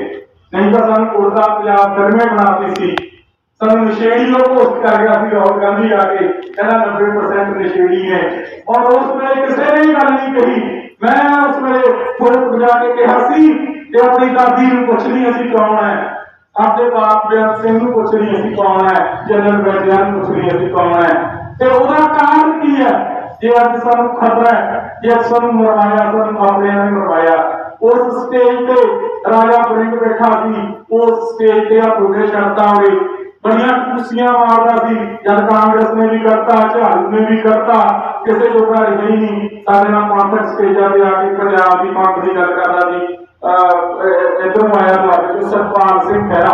ਨਹੀਂ ਤਾਂ ਸਾਨੂੰ ਉੜਦਾ ਪੰਜਾਬ ਫਿਲਮੇ ਬਣਾਤੀ ਸੀ। ਸਾਨੂੰ ਨਸ਼ੇੜੀ ਲੋਕ ਪੋਸਟ ਕਰ ਗਿਆ ਸੀ ਰਾਹੁਲ ਗਾਂਧੀ ਆ ਕੇ। ਕਹਿੰਦਾ 90% ਨਸ਼ੇੜੀ ਨੇ ਔਰ ਉਸ ਵੇਲੇ ਕਿਸੇ ਨੇ ਇਹ ਗੱਲ ਨਹੀਂ ਕਹੀ। ਮੈਂ ਉਸ ਵੇਲੇ ਫੋਰਟ ਜਾ ਕੇ ਕਿਹਾ ਸੀ ਕਿ ਆਪਣੀ ਦਾਦੀ ਨੂੰ ਪੁੱਛ ਲਈ ਅਸੀਂ ਕੌਣ ਹੈ। ਆਪਣੇ ਬਾਪ ਬੇਅੰਤ ਸਿੰਘ ਨੂੰ ਪੁੱਛ ਲਈ ਅਸੀਂ ਕੌਣ ਹੈ। ਜਨਰਲ ਬੈਦਿਆਨ ਨੂੰ ਪੁੱਛ ਲਈ ਅਸੀਂ ਕੌਣ ਹੈ। ਤੇ ਉਹਦਾ ਕਾਰਨ ਕੀ ਹੈ? ਜੇ ਅੱਜ ਸਾਨੂੰ ਖਤਰਾ ਹੈ, ਜੇ ਅੱਜ ਸਾਨੂੰ ਮਰਵਾਇਆ, ਸਾਨੂੰ ਆਪਣਿਆਂ ਨੇ ਮਰਵਾਇਆ। ਉਸ ਸਟੇਜ ਤੇ ਰਾਜਾ ਬ੍ਰਿੰਗ ਬੈਠਾ ਸੀ। ਉਸ ਸਟੇਜ ਬੜੀਆਂ ਕੁਰਸੀਆਂ ਮਾਰਦਾ ਸੀ, ਜਦ ਕਾਂਗਰਸ ਨੇ ਵੀ ਕਰਤਾ, ਝਾੜੂ ਨੇ ਵੀ ਕਰਤਾ, ਕਿਸੇ ਜੋਗਾ ਰਹੀ ਨਹੀਂ। ਸਾਡੇ ਨਾਲ ਪੰਥਕ ਸਟੇਜਾਂ ਤੇ ਆ ਕੇ ਪੰਜਾਬ ਦੀ ਪੰਥ ਦੀ ਗੱਲ ਕਰਦਾ ਸੀ। ਇਧਰੋਂ ਆਇਆ ਤੁਹਾਡੇ ਕੋਲ, ਸਰਪਾਲ ਸਿੰਘ ਖਹਿਰਾ।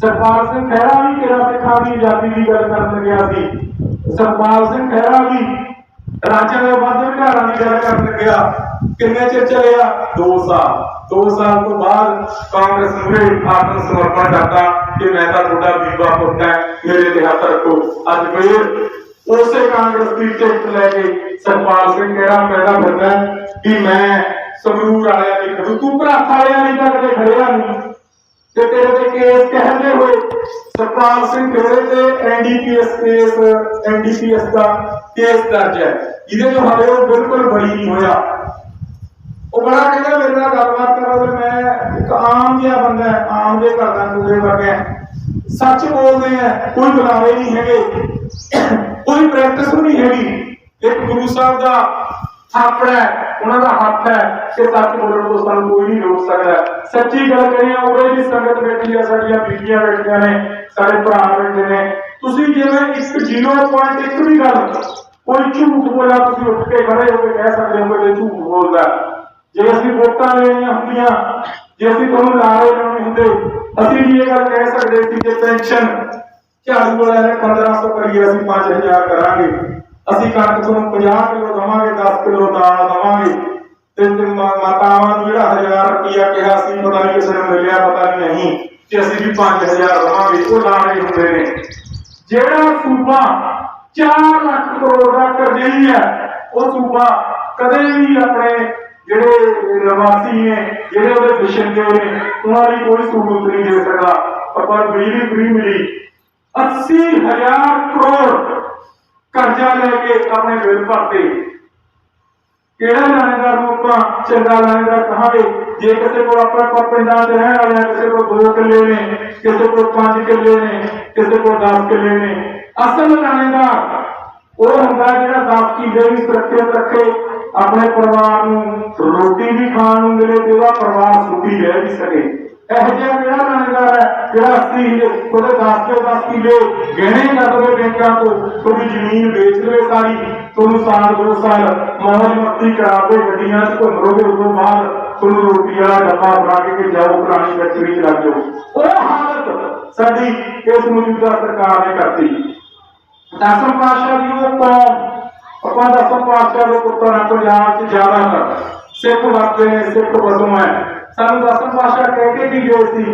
ਸਰਪਾਲ ਸਿੰਘ ਖਹਿਰਾ ਵੀ ਕਿਹੜਾ ਸਿੱਖਾਂ ਦੀ ਆਜ਼ਾਦੀ ਦੀ ਗੱਲ ਕਰਨ ਲੱਗਿਆ ਸੀ? ਸਰਪਾਲ ਸਿੰਘ ਖਹਿਰਾ ਵੀ ਰਾਜਾਂ ਦੇ ਵਾਧੇ ਘਰਾਂ ਦੀ ਗੱਲ ਕਰਨ ਲੱਗਿਆ। ਕਿੰਨੇ ਚਿਰ ਚੱਲਿਆ 2 ਸਾਲ। 2 ਸਾਲ ਤੋਂ ਬਾਅਦ ਕਾਂਗਰਸ ਨੂੰ ਆਤਮ ਸਮਰਪਣ ਕਰਦਾ ਕਿ ਮੈਂ ਤਾਂ ਤੁਹਾਡਾ ਬੀਬਾ ਪੁੱਤ ਹੈ, ਮੇਰੇ ਤੇ ਹੱਥ ਰੱਖੋ। ਅੱਜ ਫੇਰ ਉਸੇ ਕਾਂਗਰਸ ਦੀ ਟਿਕਟ ਲੈ ਕੇ ਸਰਪਾਲ ਸਿੰਘ ਕਿਹੜਾ ਪੈਦਾ ਫਿਰਦਾ ਕਿ ਮੈਂ ਸੰਗਰੂਰ ਵਾਲਿਆਂ ਦੀ ਖੜੂ ਤੂੰ ਭਰਾਤ ਵਾਲਿਆਂ ਦੀ ਤਾਂ ਕਦੇ ਖੜਿਆ ਨਹੀਂ ਤੇ ਤੇਰੇ ਤੇ ਕੇਸ ਕਹਿੰਦੇ ਹੋਏ? ਸਰਪਾਲ ਸਿੰਘ ਖੇੜੇ ਤੇ ਐਨਡੀਪੀਐਸ ਕੇਸ ਐਨਡੀਪੀਐਸ ਦਾ ਕੇਸ ਦਰਜ ਹੈ। ਜਿਹਦੇ ਜੋ ਹਲੇ ਉਹ ਬਿਲਕੁਲ ਬੜੀ ਨਹੀਂ ਹੋਇਆ। ਉਹ ਬੜਾ ਕਹਿੰਦਾ ਮੇਰੇ ਨਾਲ ਗੱਲਬਾਤ ਕਰੋ ਤੇ ਮੈਂ ਜਿਹਾ ਬੰਦਾ ਆਮ ਦੇ ਘਰ ਦਾ ਕੂੜੇ ਵਰਗਾ ਸੱਚ ਬੋਲਦੇ ਆ, ਕੋਈ ਬੁਲਾਵੇ ਨਹੀਂ ਹੈਗੇ, ਕੋਈ ਪ੍ਰੈਕਟਿਸ ਨਹੀਂ ਹੈਗੀ। ਇੱਕ ਗੁਰੂ ਸਾਹਿਬ ਦਾ ਥਾਪੜਾ ਉਹਨਾਂ ਦਾ ਹੱਥ ਹੈ ਕਿ ਸੱਚ ਬੋਲਣ ਤੋਂ ਸਾਨੂੰ ਕੋਈ ਨਹੀਂ ਰੋਕ ਸਕਦਾ। ਸੱਚੀ ਗੱਲ ਕਰੀਏ ਉਹਦੇ ਵੀ ਸੰਗਤ ਬੈਠੀ ਆ, ਸਾਡੀਆਂ ਬੀਬੀਆਂ ਬੈਠੀਆਂ ਨੇ, ਸਾਡੇ ਭਰਾ ਬੈਠੇ ਨੇ। ਤੁਸੀਂ ਜਿਵੇਂ ਇੱਕ 0.1 ਵੀ ਗੱਲ, ਕੋਈ ਝੂਠ ਬੋਲਿਆ, ਤੁਸੀਂ ਉੱਠ ਕੇ ਖੜੇ ਹੋ ਕੇ ਕਹਿ ਸਕਦੇ ਹੋ ਕਿ ਝੂਠ ਬੋਲਦਾ। ਜੇ ਅਸੀਂ ਵੋਟਾਂ ਲੈਣੀਆਂ ਹੁੰਦੀਆਂ, ਜੇ ਅਸੀਂ ਤੁਹਾਨੂੰ ਲਾਰੇ ਲਾਉਣੇ ਹੁੰਦੇ, ਅਸੀਂ ਵੀ ਇਹ ਗੱਲ ਕਹਿ ਸਕਦੇ ਸੀ ਕਿ ਪੈਨਸ਼ਨ ਝਾੜੂ ਵਾਲਿਆਂ ਨੇ 1500 ਕਰੀਏ, ਅਸੀਂ 5000 ਕਰਾਂਗੇ। ਅਸੀਂ ਕਣਕ ਤੁਹਾਨੂੰ 50 ਕਿਲੋ ਦਵਾਂਗੇ 10 ਕਿਲੋ ਦਾਲ ਦਵਾਂਗੇ। ਤੇ ਮਾਤਾਵਾਂ ਨੂੰ ਜਿਹੜਾ 1000 ਰੁਪਇਆ ਕਿਹਾ ਸੀ, ਪਤਾ ਨਹੀਂ ਕਿਸੇ ਨੂੰ ਮਿਲਿਆ, ਪਤਾ ਨਹੀਂ ਨਹੀਂ, ਤੇ ਅਸੀਂ ਵੀ 5000 ਦਵਾਂਗੇ, ਉਹ ਲਾਰੇ ਹੁੰਦੇ ਨੇ। ਜਿਹੜਾ ਸੂਬਾ 4 ਲੱਖ ਕਰੋੜ ਦਾ ਕਰਜ਼ਈ ਹੈ, ਉਹ ਸੂਬਾ ਕਦੇ ਵੀ ਆਪਣੇ ਜਿਹੜੇ ਨਿਵਾਸੀ ਨੇ, ਜਿਹੜੇ ਉਹਦੇ ਵਿਸ਼ੇ ਨੇ, ਉਹਨਾਂ ਲਈ ਕੋਈ ਸਹੂਲਤ ਨਹੀਂ ਦੇ ਸਕਦਾ। ਆਪਾਂ ਬਿਜਲੀ ਫ੍ਰੀ ਮਿਲੀ। 80000 ਕਰੋੜ ਕਰਜ਼ਾ ਲੈ ਕੇ ਆਪਣੇ ਬਿੱਲ ਭਰਤੇ। ਕਿਹੜਾ ਲਾਣੇਦਾਰ ਨੂੰ ਆਪਾਂ ਚੰਗਾ ਲਾਣੇਦਾਰ ਕਹਾਂਗੇ? ਜੇ ਕਿਸੇ ਕੋਲ ਆਪਣਾ ਪ- ਪਿੰਡਾਂ ਦੇ ਰਹਿਣ ਵਾਲੇ ਕਿਸੇ ਕੋਲ 2 ਕਿੱਲੇ ਨੇ, ਕਿਸੇ ਕੋਲ 5 ਕਿੱਲੇ ਨੇ, ਕਿਸੇ ਕੋਲ 10 ਕਿੱਲੇ ਨੇ। ਅਸਲ ਲਾਣੇਦਾਰ, ਉਹ ਹੁੰਦਾ ਜਿਹੜਾ 10 ਕਿੱਲੇ ਵੀ ਸੁਰੱਖਿਅਤ ਰੱਖੇ। ਆਪਣੇ ਪਰਿਵਾਰ ਨੂੰ ਰੋਟੀ ਵੀ ਖਾਣ ਨੂੰ ਮਿਲੇ ਤੇ ਉਹਦਾ ਪਰਿਵਾਰ ਸੁਖੀ ਰਹਿ ਵੀ ਸਕੇ ਇਹ ਜਿਹਾ ਕਿਹੜਾ ਲਾਣੇਦਾਰ ਹੈ ਜਿਹੜਾ 80 ਉਹਦੇ 10 ਤੋਂ 10 ਕਿੱਲੇ ਗਹਿਣੇ ਕਰ ਦੇਵੇ ਬੈਂਕਾਂ ਤੋਂ ਤੁਹਾਡੀ ਜ਼ਮੀਨ ਵੇਚ ਦੇਵੇ ਸਾਰੀ ਤੁਹਾਨੂੰ ਸਾਲ ਦੋ ਸਾਲ ਮੌਜ ਮਸਤੀ ਕਰਾਵੇ ਗੱਡੀਆਂ 'ਚ ਘੁੰਮ ਰੋਗੇ ਉਦੋਂ ਬਾਅਦ ਤੁਹਾਨੂੰ ਰੋਟੀ ਵਾਲਾ ਡੱਬਾ ਬਣਾ ਕੇ ਕਿ ਜਾਓ ਪੁਰਾਣੀ ਫੈਕਟਰੀ 'ਚ ਲੱਗ ਜਾਓ ਉਹ ਹਾਲਤ ਸਾਡੀ ਇਸ ਮੌਜੂਦਾ ਸਰਕਾਰ ਨੇ ਕਰਤੀ ਦਸਮ ਪਾਤਸ਼ਾਹ ਦੀ ਉਹ ਕੌਮ ਆਪਾਂ ਦਸਮ ਪਾਤਸ਼ਾਹ ਦੇ ਪੁੱਤਰ ਪੰਜਾਬ 'ਚ ਜ਼ਿਆਦਾਤਰ ਸਿੱਖ ਵਸਦੇ ਨੇ, ਸਿੱਖ ਵਸੋਂ ਹੈ। ਸਾਨੂੰ ਦਸਮ ਪਾਤਸ਼ਾਹ ਕਹਿ ਕੇ ਕੀ ਗਏ ਸੀ।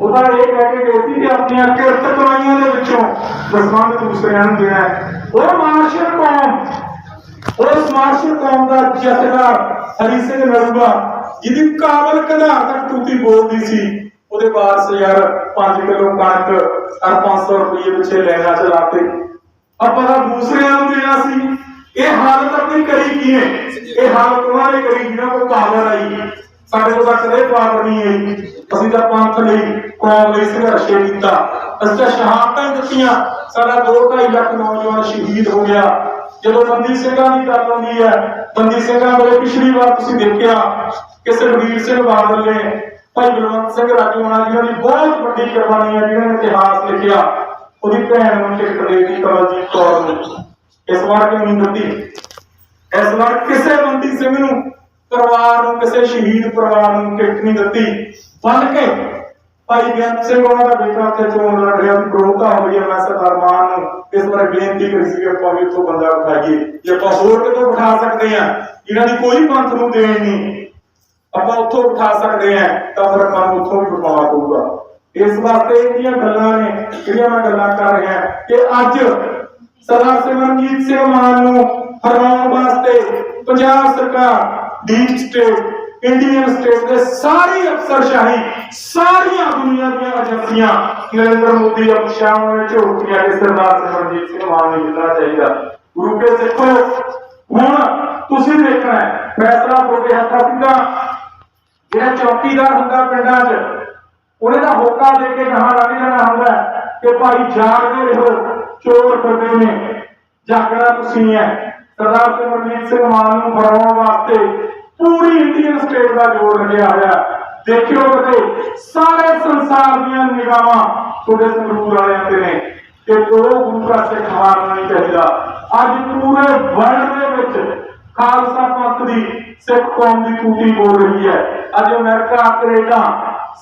ਉਹਦਾ ਇਹ ਕਹਿ ਕੇ ਗਏ ਸੀ ਕਿ ਆਪਣੀਆਂ ਕਿਰਤ ਕਮਾਈਆਂ ਦੇ ਵਿੱਚੋਂ ਦਸਵੰਧ ਦੂਸਰਿਆਂ ਨੂੰ ਦੇਣਾ ਉਹ ਮਾਰਸ਼ਲ ਕੌਮ ਉਸ ਮਾਰਸ਼ਲ ਕੌਮ ਦਾ ਜਥੇਦਾਰ ਹਰੀ ਸਿੰਘ ਨਰੂਗਾ ਜਿਹਦੀ ਕਾਬਲ ਕਧਾਰ ਤੱਕ ਟੂਟੀ ਬੋਲਦੀ ਸੀ। ਉਹਦੇ ਵਾਰਸ ਯਾਰ 5 ਕਿਲੋ ਕਣਕ ਔਰ 500 ਰੁਪਏ ਪਿੱਛੇ ਲੈਣਾ ਚਲਾਤੇ ਆਪਾਂ ਤਾਂ ਦੂਸਰਿਆਂ ਨੂੰ ਦੇਣਾ ਸੀ। ਇਹ ਹਾਲਤ ਆਪਣੀ ਕਰੀ ਕੀ ਹੈ? ਇਹ ਹਾਲਤ ਉਹਨਾਂ ਨੇ ਕਰੀ, ਜਿਹਨਾਂ ਕੋਲ ਪਾਵਰ ਆਈ ਸਾਡੇ ਕੋਲ ਤਾਂ ਕਦੇ ਪਾਵਰ ਨਹੀਂ ਆਈ। ਅਸੀਂ ਤਾਂ ਪੰਥ ਲਈ, ਕੌਮ ਲਈ ਸੰਘਰਸ਼ ਕੀਤਾ। ਅਸੀਂ ਤਾਂ ਸ਼ਹਾਦਤਾਂ ਦਿੱਤੀਆਂ। ਸਾਡਾ 2.5 ਲੱਖ ਨੌਜਵਾਨ ਸ਼ਹੀਦ ਹੋ ਗਿਆ। ਜਦੋਂ ਬੰਦੀ ਸਿੰਘਾਂ ਦੀ ਗੱਲ ਆਉਂਦੀ ਹੈ, ਬੰਦੀ ਸਿੰਘਾਂ ਬਾਰੇ ਪਿਛਲੀ ਵਾਰ ਤੁਸੀਂ ਦੇਖਿਆ ਕਿ ਸੁਖਬੀਰ ਸਿੰਘ ਬਾਦਲ ਨੇ ਭਾਈ ਬਲਵੰਤ ਸਿੰਘ ਰਾਜੂਆਣਾ ਜਿਨ੍ਹਾਂ ਦੀ ਬਹੁਤ ਵੱਡੀ ਕੁਰਬਾਨੀ ਹੈ ਜਿਹਨਾਂ ਨੇ ਇਤਿਹਾਸ ਲਿਖਿਆ, ਉਹਦੀ ਭੈਣ ਨੂੰ ਟਿਕਟ ਦੇ ਦਿੱਤੀ ਕਮਲਜੀਤ ਕੌਰ ਨੂੰ ਇਸ ਵਾਰ ਕਿਉਂ ਨਹੀਂ ਦਿੱਤੀ ਇਸ ਵਾਰ ਕਿਸੇ ਬੰਦੀ ਸਿੰਘ ਨੂੰ, ਪਰਿਵਾਰ ਨੂੰ, ਕਿਸੇ ਸ਼ਹੀਦ ਪਰਿਵਾਰ ਨੂੰ ਟਿਕਟ ਨਹੀਂ ਦਿੱਤੀ। ਬਲਕਿ ਭਾਈ ਬੇਅੰਤ ਸਿੰਘ ਉਹਨਾਂ ਦਾ ਬੇਟਾ ਤੇ ਚੋਣ ਲੜ ਰਿਹਾ ਵੀ ਪ੍ਰੋਤਾ ਹੋ ਗਿਆ ਮੈਂ ਸਰਦਾਰ ਮਾਨ ਨੂੰ। ਇਸ ਵਾਰ ਬੇਨਤੀ ਕਰੀ ਸੀ ਕਿ ਆਪਾਂ ਵੀ ਇੱਥੋਂ ਬੰਦਾ ਉਠਾਈਏ। ਜੇ ਆਪਾਂ ਹੋਰ ਕਿਤੋਂ ਉਠਾ ਸਕਦੇ ਆ ਇਹਨਾਂ ਦੀ ਕੋਈ ਪੰਥ ਨੂੰ ਦੇਣ ਨਹੀਂ, ਆਪਾਂ ਉੱਥੋਂ ਉਠਾ ਸਕਦੇ ਆ ਤਾਂ ਫਿਰ ਆਪਾਂ ਨੂੰ ਉੱਥੋਂ ਵੀ ਬਿਠਾਉਣਾ ਪਊਗਾ। ਇਸ ਵਾਸਤੇ ਇਹਦੀਆਂ ਗੱਲਾਂ ਨੇ, ਜਿਹੜੀਆਂ ਮੈਂ ਗੱਲਾਂ ਕਰ ਰਿਹਾ ਕਿ ਅੱਜ ਸਰਦਾਰ ਸਿਮਰਨਜੀਤ ਸਿੰਘ ਮਾਨ ਨੂੰ ਹਰਾਉਣ ਵਾਸਤੇ ਪੰਜਾਬ ਸਰਕਾਰ ਡੀਪ ਸਟੇਟ, ਇੰਡੀਅਨ ਸਟੇਟ ਦੇ ਸਾਰੀ ਅਫਸਰਸ਼ਾਹੀ, ਸਾਰੀਆਂ ਦੁਨੀਆ ਦੀਆਂ ਏਜੰਸੀਆਂ ਨਰਿੰਦਰ ਮੋਦੀ ਅਮਿਤ ਸ਼ਾਹ ਨੂੰ ਝੋਕੀਆਂ ਕਿ ਸਰਦਾਰ ਸਿਮਰਨਜੀਤ ਸਿੰਘ ਮਾਨ ਨੂੰ ਜਿੱਤਣਾ ਚਾਹੀਦਾ। ਗੁਰੂ ਕੇ ਸਿੱਖੋ ਹੁਣ ਤੁਸੀਂ ਦੇਖਣਾ ਹੈ ਫੈਸਲਾ ਤੁਹਾਡੇ ਹੱਥਾਂ ਸੀਗਾ ਜਿਹੜਾ ਚੌਕੀਦਾਰ ਹੁੰਦਾ ਪਿੰਡਾਂ 'ਚ, ਉਹਨੇ ਦਾ ਹੋਕਾ ਦੇ ਕੇ ਕਹਾ ਲੰਘ ਜਾਣਾ ਹੁੰਦਾ ਕਿ ਭਾਈ ਜਾਗਦੇ ਰਹੋ। ਚੋਰ ਫਿਰਦੇ ਨੇ ਜਾਗਣਾ ਤੁਸੀਂ ਹੈ, ਸਰਦਾਰ ਸਿਮਰਜੀਤ ਸਿੰਘ ਮਾਨ ਨੂੰ ਹਰਾਉਣ ਵਾਸਤੇ ਪੂਰੀ ਇੰਡੀਅਨ ਸਟੇਟ ਦਾ ਜੋਰ ਲੱਗਿਆ ਹੋਇਆ। ਦੇਖਿਓ ਕਿਤੇ ਸਾਰੇ ਸੰਸਾਰ ਦੀਆਂ ਨਿਗਾਹਾਂ ਤੁਹਾਡੇ ਸੰਗਰੂਰ ਵਾਲਿਆਂ ਤੇ ਨੇ ਕਿ ਦੋ ਗੁਰੂ ਸਿੱਖ ਹਾਰਨਾ ਨਹੀਂ ਚਾਹੀਦਾ। ਅੱਜ ਪੂਰੇ ਵਰਲਡ ਦੇ ਵਿੱਚ ਖਾਲਸਾ ਪੰਥ ਦੀ ਸਿੱਖ ਕੌਮ ਦੀ ਟੂਟੀ ਬੋਲ ਰਹੀ ਹੈ। ਅੱਜ ਅਮਰੀਕਾ, ਕੈਨੇਡਾ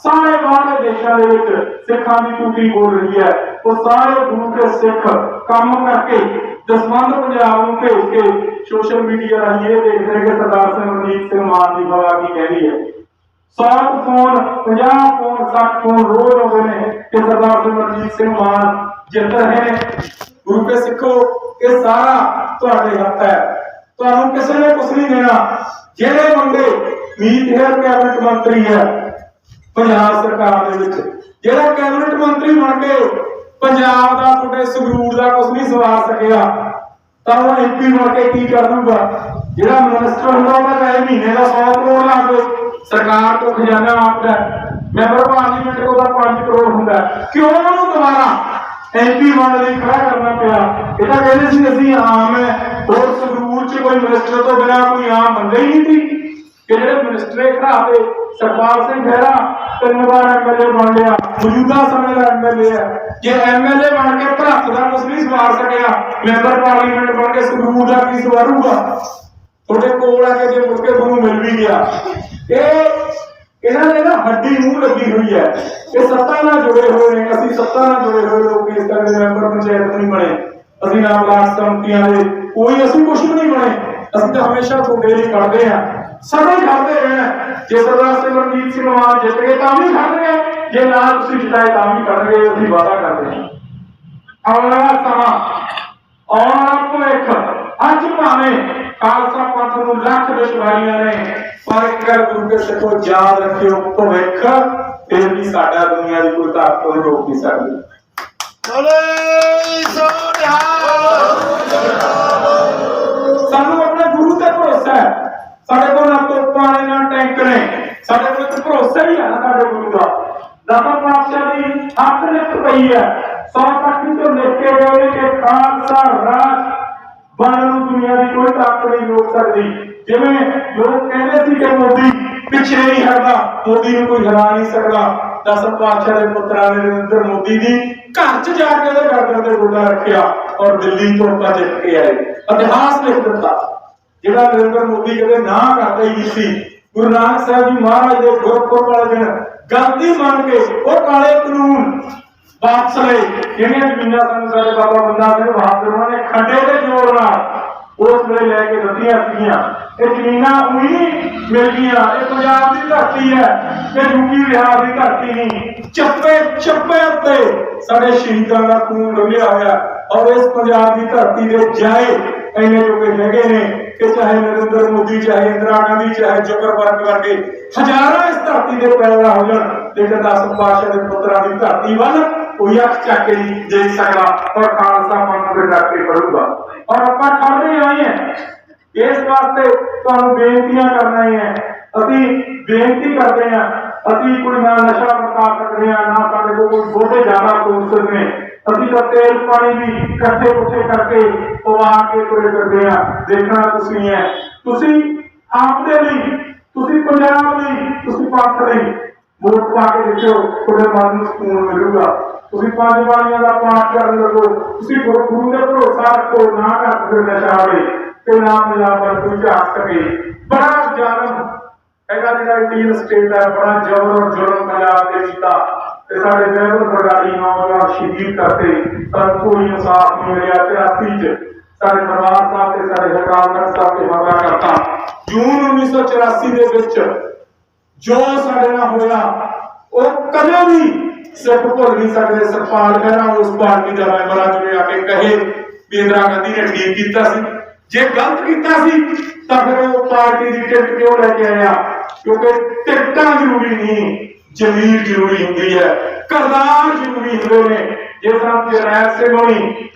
ਸਾਰੇ ਬਾਹਰਲੇ ਦੇਸ਼ਾਂ ਦੇ ਵਿੱਚ ਸਿੱਖਾਂ ਦੀ ਟੂਟੀ ਬੋਲ ਰਹੀ ਹੈ। ਉਹ ਸਾਰੇ ਗੁਰੂ ਕੇ ਸਿੱਖ ਕੰਮ ਕਰਕੇ ਦਸਵੰਧ ਪੰਜਾਬ ਨੂੰ ਭੇਜ ਕੇ ਸੋਸ਼ਲ ਮੀਡੀਆ ਰਾਹੀਂ ਇਹ ਦੇਖ ਰਹੇ ਕਿ ਸਰਦਾਰ ਸਿਮਰਜੀਤ ਸਿੰਘ ਮਾਨ ਦੀ ਹਵਾ ਕੀ ਕਹਿੰਦੀ ਹੈ। 100 ਫੋਨ 50 ਫੋਨ 60 ਫੋਨ ਰੋਜ਼ ਆਉਂਦੇ ਨੇ ਕਿ ਸਰਦਾਰ ਸਿਮਰਜੀਤ ਸਿੰਘ ਮਾਨ ਜਿੱਤ ਰਹੇ ਨੇ। ਗੁਰੂ ਕੇ ਸਿੱਖੋ, ਇਹ ਸਾਰਾ ਤੁਹਾਡੇ ਹੱਥ ਹੈ। ਤੁਹਾਨੂੰ ਕਿਸੇ ਨੇ ਕੁਝ ਨਹੀਂ ਦੇਣਾ। ਜਿਹੜੇ ਬੰਦੇ ਮੀਤ ਹੈਰ ਕੈਬਨਿਟ ਮੰਤਰੀ ਹੈ ਪੰਜਾਬ ਸਰਕਾਰ ਦੇ ਵਿੱਚ। ਜਿਹੜਾ ਕੈਬਨਿਟ ਮੰਤਰੀ ਬਣ ਕੇ ਪੰਜਾਬ ਦਾ ਤੁਹਾਡੇ ਸੰਗਰੂਰ ਦਾ ਕੁਝ ਨਹੀਂ ਸਵਾਰ ਸਕਿਆ, ਤਾਂ ਉਹ ਐਮਪੀ ਬਣ ਕੇ ਕੀ ਕਰ ਦੂਗਾ ਜਿਹੜਾ ਮਿਨਿਸਟਰ ਹੁੰਦਾ ਉਹਦਾ ਤਾਂ ਮਹੀਨੇ ਦਾ 100 ਕਰੋੜ ਲਾ ਕੇ ਸਰਕਾਰ ਤੋਂ ਖਜ਼ਾਨਾ ਆਪਦਾ ਮੈਂਬਰ ਪਾਰਲੀਮੈਂਟ ਕੋਲ ਤਾਂ 5 ਕਰੋੜ ਹੁੰਦਾ ਹੈ। ਕਿਉਂ ਉਹਨੂੰ ਦੁਬਾਰਾ ਐਮਪੀ ਬਣਨ ਲਈ ਖੜਾ ਕਰਨਾ ਪਿਆ? ਇਹ ਤਾਂ ਕਹਿੰਦੇ ਸੀ, ਅਸੀਂ ਆਮ ਹੈ। ਹੋਰ ਸੰਗਰੂਰ 'ਚ ਕੋਈ ਮਿਨਿਸਟਰ ਤੋਂ ਬਿਨਾਂ ਕੋਈ ਆਮ ਬੰਦਾ ਹੀ ਨਹੀਂ ਸੀ। ਕਿ ਜਿਹੜੇ ਮਿਨਿਸਟਰ ਖੜਾ ਤੇ ਸਰਪਾਲ ਸਿੰਘ ਖਹਿਰਾ ਤਿੰਨ ਵਾਰ ਐਮਐਲਏ ਬਣ ਲਿਆ ਮੌਜੂਦਾ ਸਮੇਂ ਦਾ ਐਮਐਲਏ ਹੈ। ਜੇ ਐਮਐਲਏ ਬਣ ਕੇ ਭਰਤ ਦਾ ਕੁਝ ਨਹੀਂ ਸਵਾਰ ਸਕਿਆ ਮੈਂਬਰ ਪਾਰਲੀਮੈਂਟ ਬਣ ਕੇ ਸੰਗਰੂਰ ਦਾ ਕੀ ਸਵਾਰੂਗਾ? ਤੁਹਾਡੇ ਕੋਲ ਆ ਕੇ ਜੇ ਮੁੜ ਕੇ ਤੁਹਾਨੂੰ ਮਿਲ ਵੀ ਗਿਆ। ਇਹ ਇਹਨਾਂ ਨੇ ਨਾ ਹੱਡੀ ਮੂੰਹ ਲੱਗੀ ਹੋਈ ਹੈ। ਇਹ ਸੱਤਾ ਨਾਲ ਜੁੜੇ ਹੋਏ ਨੇ, ਅਸੀਂ ਸੱਤਾ ਨਾਲ ਜੁੜੇ ਹੋਏ ਲੋਕ ਇਸ ਕਰਕੇ ਮੈਂਬਰ ਪੰਚਾਇਤ ਨਹੀਂ ਬਣੇ। ਅਸੀਂ ਨਾਮ ਬਲਾਕ ਸੰਮਤੀਆਂ ਦੇ ਕੋਈ ਅਸੀਂ ਕੁਝ ਵੀ ਨਹੀਂ ਬਣੇ। ਅਸੀਂ ਤਾਂ ਹਮੇਸ਼ਾ ਤੁਹਾਡੇ ਲਈ ਕਰਦੇ ਆ ਸਦਾ ਖੜਦੇ ਰਹਿਣਾ। ਜੇ ਸਰਦਾਰ ਸਿਮਰਨਜੀਤ ਸਿੰਘ ਮਾਨ ਜਿੱਤ ਗਏ ਤਾਂ ਵੀ ਖੜਨਗੇ ਜੇ ਨਾ ਤੁਸੀਂ ਜਿਤਾਏ ਤਾਂ ਵੀ ਖੜਨਗੇ ਅਸੀਂ ਵਾਅਦਾ ਕਰਦੇ ਹਾਂ ਆਉਣ ਵਾਲਾ ਸਮਾਂ, ਆਉਣ ਵਾਲਾ ਭਵਿੱਖ। ਅੱਜ ਭਾਵੇਂ ਖਾਲਸਾ ਪੰਥ ਨੂੰ ਲੱਖ ਦੁਸ਼ਮਣੀਆਂ ਨੇ, ਪਰ ਇੱਕ ਗੁਰੂ ਕੇ ਸਿੱਖੋ ਯਾਦ ਰੱਖਿਓ, ਭਵਿੱਖ ਇਹ ਵੀ ਸਾਡਾ ਦੁਨੀਆ ਦੀ ਕੋਈ ਤਾਕਤ ਨੂੰ ਰੋਕ ਨਹੀਂ ਸਕਦੀ।
ਬੋਲੇ ਸੋਨਿਹਾ
ਲਿਖ ਹੈ। ਸੌ ਤੋਂ ਲਿਖ ਕੇ ਗਏ ਨੇ ਕਿ ਖਾਲਸਾ ਰਾਜ ਬਣਨ ਨੂੰ ਦੁਨੀਆ ਦੀ ਕੋਈ ਤਾਕਤ ਨਹੀਂ ਰੋਕ ਸਕਦੀ। ਜਿਵੇਂ ਲੋਕ ਕਹਿੰਦੇ ਸੀ ਕਿ ਮੋਦੀ ਪਿੱਛੇ ਨਹੀਂ ਹਟਦਾ, ਮੋਦੀ ਨੂੰ ਕੋਈ ਹਰਾ ਨਹੀਂ ਸਕਦਾ। ਦਸਮ ਪਾਤਸ਼ਾਹ ਦੇ ਪੁੱਤਰਾਂ ਨੇ ਨਰਿੰਦਰ ਮੋਦੀ ਦੀ ਘਰ 'ਚ ਜਾ ਕੇ ਉਹਦੇ ਗਰਦਨ ਤੇ ਗੋਡਾ ਰੱਖਿਆ ਔਰ ਦਿੱਲੀ ਤੋਂ ਆਪਾਂ ਜਿੱਤ ਕੇ ਆਏ। ਇਤਿਹਾਸ ਲਿਖ ਦਿੱਤਾ। ਜਿਹੜਾ ਨਰਿੰਦਰ ਮੋਦੀ ਕਦੇ ਨਾ ਕਰਦਾ ਹੀ ਸੀ। ਗੁਰੂ ਨਾਨਕ ਸਾਹਿਬ ਜੀ ਮਹਾਰਾਜ ਦੇ ਗੁਰਪੁਰਬ ਵਾਲੇ ਦਿਨ ਗਲਤੀ ਮੰਨ ਕੇ ਉਹ ਕਾਲੇ ਕਾਨੂੰਨ ਵਾਪਸ ਲਏ ਜਿਹੜੀਆਂ ਜ਼ਮੀਨਾਂ ਸਾਨੂੰ ਸਾਡੇ ਬਾਬਾ ਬੰਦਾ ਸਿੰਘ ਬਹਾਦਰ ਉਹਨਾਂ ਨੇ ਖੰਡੇ ਦੇ ਜੋਰ ਨਾਲ ਉਸ ਵੇਲੇ ਲੈ ਕੇ ਦਿੱਤੀਆਂ ਸੀਗੀਆਂ। ਇਹ ਜ਼ਮੀਨਾਂ ਉਹੀ ਮਿਲ ਗਈਆਂ। ਇਹ ਪੰਜਾਬ ਦੀ ਧਰਤੀ ਹੈ। ਇਹ ਯੂਪੀ ਬਿਹਾਰ ਦੀ ਧਰਤੀ ਨਹੀਂ। ਚੱਪੇ ਚੱਪੇ ਉੱਤੇ ਸਾਡੇ ਸ਼ਹੀਦਾਂ ਦਾ ਖੂਨ ਡੁੱਲਿਆ ਹੋਇਆ। ਔਰ ਇਸ ਪੰਜਾਬ ਦੀ ਧਰਤੀ ਦੇ ਜਾਏ ਇੰਨੇ ਜੋਗੇ ਹੈਗੇ ਨੇ ਕਿ ਚਾਹੇ ਨਰਿੰਦਰ ਮੋਦੀ, ਚਾਹੇ ਇੰਦਰਾ ਗਾਂਧੀ, ਚਾਹੇ ਜ਼ੁਕਰਬਰਗ ਵਰਗੇ ਹਜ਼ਾਰਾਂ ਇਸ ਧਰਤੀ ਦੇ ਪੈਦਾ ਹੋ ਜਾਣ ਲੇਕਿਨ ਦਸ ਪਾਤਸ਼ਾਹ ਦੇ ਪੁੱਤਰਾਂ ਦੀ ਧਰਤੀ ਵੱਲ ਕੋਈ ਅੱਖ ਚੱਕ ਕੇ ਨਹੀਂ ਦੇਖ ਸਕਦਾ ਔਰ ਖਾਲਸਾ ਪੰਥ ਦੇ ਡਰ ਕੇ ਪੜੂਗਾ ਔਰ ਆਪਾਂ ਖੜਦੇ ਆਏ ਹਾਂ ਇਸ ਵਾਸਤੇ ਤੁਹਾਨੂੰ ਬੇਨਤੀਆਂ ਕਰਨਾ ਹੈ ਅਸੀਂ ਬੇਨਤੀ ਕਰਦੇ ਹਾਂ ਅਸੀਂ ਕੋਈ ਨਾ ਨਸ਼ਾ ਵਰਤਾ ਸਕਦੇ ਹਾਂ ਨਾ ਸਾਡੇ ਕੋਲ ਕੋਈ ਬਹੁਤੇ ਜ਼ਿਆਦਾ ਸੋਰਸਸ ਨੇ ਅਸੀਂ ਤਾਂ ਤੇਲ ਪਾਣੀ ਵੀ ਇਕੱਠੇ ਉੱਠੇ ਕਰਕੇ ਪਵਾ ਕੇ ਤੁਰੇ ਕਰਦੇ ਹਾਂ ਦੇਖਣਾ ਤੁਸੀਂ ਹੈ ਤੁਸੀਂ ਆਪਦੇ ਲਈ ਤੁਸੀਂ ਪੰਜਾਬ ਲਈ ਤੁਸੀਂ ਪੰਥ ਲਈ ਵੋਟ ਪਾ ਕੇ ਦੇਖਿਓ ਤੁਹਾਡੇ ਮਨ ਨੂੰ ਸਕੂਨ ਮਿਲੂਗਾ ਤੁਸੀਂ ਪੰਜ ਬਾਣੀਆਂ ਦਾ ਪਾਠ ਕਰਨ ਲੱਗੋ। ਤੁਸੀਂ ਗੁਰੂ ਗੁਰੂ ਭਰੋਸਾ ਰੱਖੋ, ਨਾ ਕਰ ਫਿਰ ਨਸ਼ਾ ਆਵੇ ਤੇ ਨਾ ਪੰਜਾਬ ਕੋਈ ਝਾਕ ਸਕੇ। ਬੜਾ ਜ਼ਾਲਮ ਹੈਗਾ ਜਿਹੜਾ ਇੰਡੀਅਨ ਸਟੇਟ ਹੈ ਬੜਾ ਜ਼ਬਰ ਔਰ ਜ਼ੁਲਮ ਪੰਜਾਬ ਦੇ ਕੀਤਾ। ਤੇ ਸਾਡੇ ਬਹਿਬਲ ਬਰਗਾੜੀ ਨੌਜਵਾਨ ਸ਼ਹੀਦ ਕਰਤੇ ਪਰ ਕੋਈ ਇਨਸਾਫ ਨਹੀਂ ਮਿਲਿਆ। 83 ਚ ਸਾਡੇ ਪਰਿਵਾਰ ਸਾਹਿਬ ਤੇ ਸਾਡੇ ਹਕਾਮਤ ਸਾਹਿਬ ਤੇ ਹਮਲਾ ਕਰਤਾ। ਜੂਨ 1984 ਦੇ ਵਿੱਚ ਜੋ ਸਾਡੇ ਨਾਲ ਹੋਇਆ, ਉਹ ਕਦੇ ਵੀ ਸਿੱਖ ਭੁੱਲ ਨਹੀਂ ਸਕਦੇ, ਸਰਪਾਲ ਖਹਿਰਾ ਉਸ ਪਾਰਟੀ ਦਾ ਮੈਂਬਰ ਆ ਜਿਹੜੇ ਆ ਕੇ ਕਹੇ ਵੀ ਇੰਦਰਾ ਗਾਂਧੀ ਨੇ ਠੀਕ ਕੀਤਾ ਸੀ। ਜੇ ਗਲਤ ਕੀਤਾ ਸੀ, ਤਾਂ ਫਿਰ ਉਹ ਪਾਰਟੀ ਦੀ ਟਿਕਟ ਕਿਉਂ ਲੈ ਕੇ ਆਇਆ? ਕਿਉਂਕਿ ਟਿਕਟਾਂ ਜ਼ਰੂਰੀ ਨਹੀਂ, ਜ਼ਮੀਰ ਜ਼ਰੂਰੀ ਹੁੰਦੀ ਹੈ, ਕਰਦਾਰ ਜ਼ਰੂਰੀ ਹੁੰਦੇ ਨੇ। ਜੇ ਸਾਹਿਬ ਜਰਨੈਲ ਸਿੰਘ ਹੋਣੀ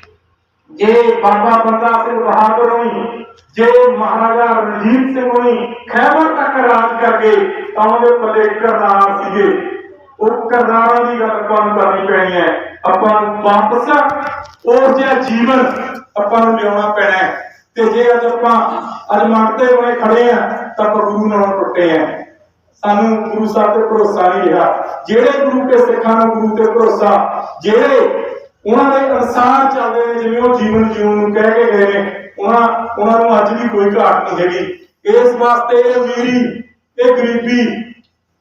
ਜੇ ਬਾਬਾ ਬੰਦਾ ਸਿੰਘ ਬਹਾਦਰ ਹੋਈ, ਜੇ ਮਹਾਰਾਜਾ ਰਣਜੀਤ ਸਿੰਘ ਹੋਈ ਖੈਬਰ ਤੱਕ ਰਾਜ ਕਰਕੇ ਤਾਂ ਉਹਦੇ ਪੱਲੇ ਕਰਨਾਰ ਸੀਗੇ। ਉਹ ਕਰਨਾਰਾਂ ਦੀ ਗੱਲ ਆਪਾਂ ਨੂੰ ਕਰਨੀ ਪੈਣੀ ਹੈ। ਆਪਾਂ ਨੂੰ ਵਾਪਸ ਉਹ ਜਿਹਾ ਜੀਵਨ ਆਪਾਂ ਨੂੰ ਲਿਆਉਣਾ ਪੈਣਾ ਹੈ। ਤੇ ਜੇ ਅੱਜ ਆਪਾਂ ਅੱਜ ਮੰਗਤੇ ਹੋਏ ਖੜੇ ਆ ਤਾਂ ਆਪਾਂ ਨਾਲ ਟੁੱਟੇ ਆ ਸਾਨੂੰ ਗੁਰੂ ਸਾਹਿਬ ਤੇ ਭਰੋਸਾ ਨਹੀਂ ਰਿਹਾ। ਜਿਹੜੇ ਗੁਰੂ ਕੇ ਸਿੱਖਾਂ ਨੂੰ ਗੁਰੂ ਤੇ ਭਰੋਸਾ, ਜਿਹੜੇ ਉਹਨਾਂ ਦੇ ਇਨਸਾਨ ਚੱਲਦੇ ਨੇ, ਜਿਵੇਂ ਉਹ ਜੀਵਨ ਜਿਉਣ ਨੂੰ ਕਹਿ ਕੇ ਗਏ ਨੇ, ਉਹਨਾਂ ਉਹਨਾਂ ਨੂੰ ਅੱਜ ਵੀ ਕੋਈ ਘਾਟ ਨਹੀਂ ਹੈਗੀ। ਇਸ ਵਾਸਤੇ ਇਹ ਅਮੀਰੀ, ਇਹ ਗਰੀਬੀ,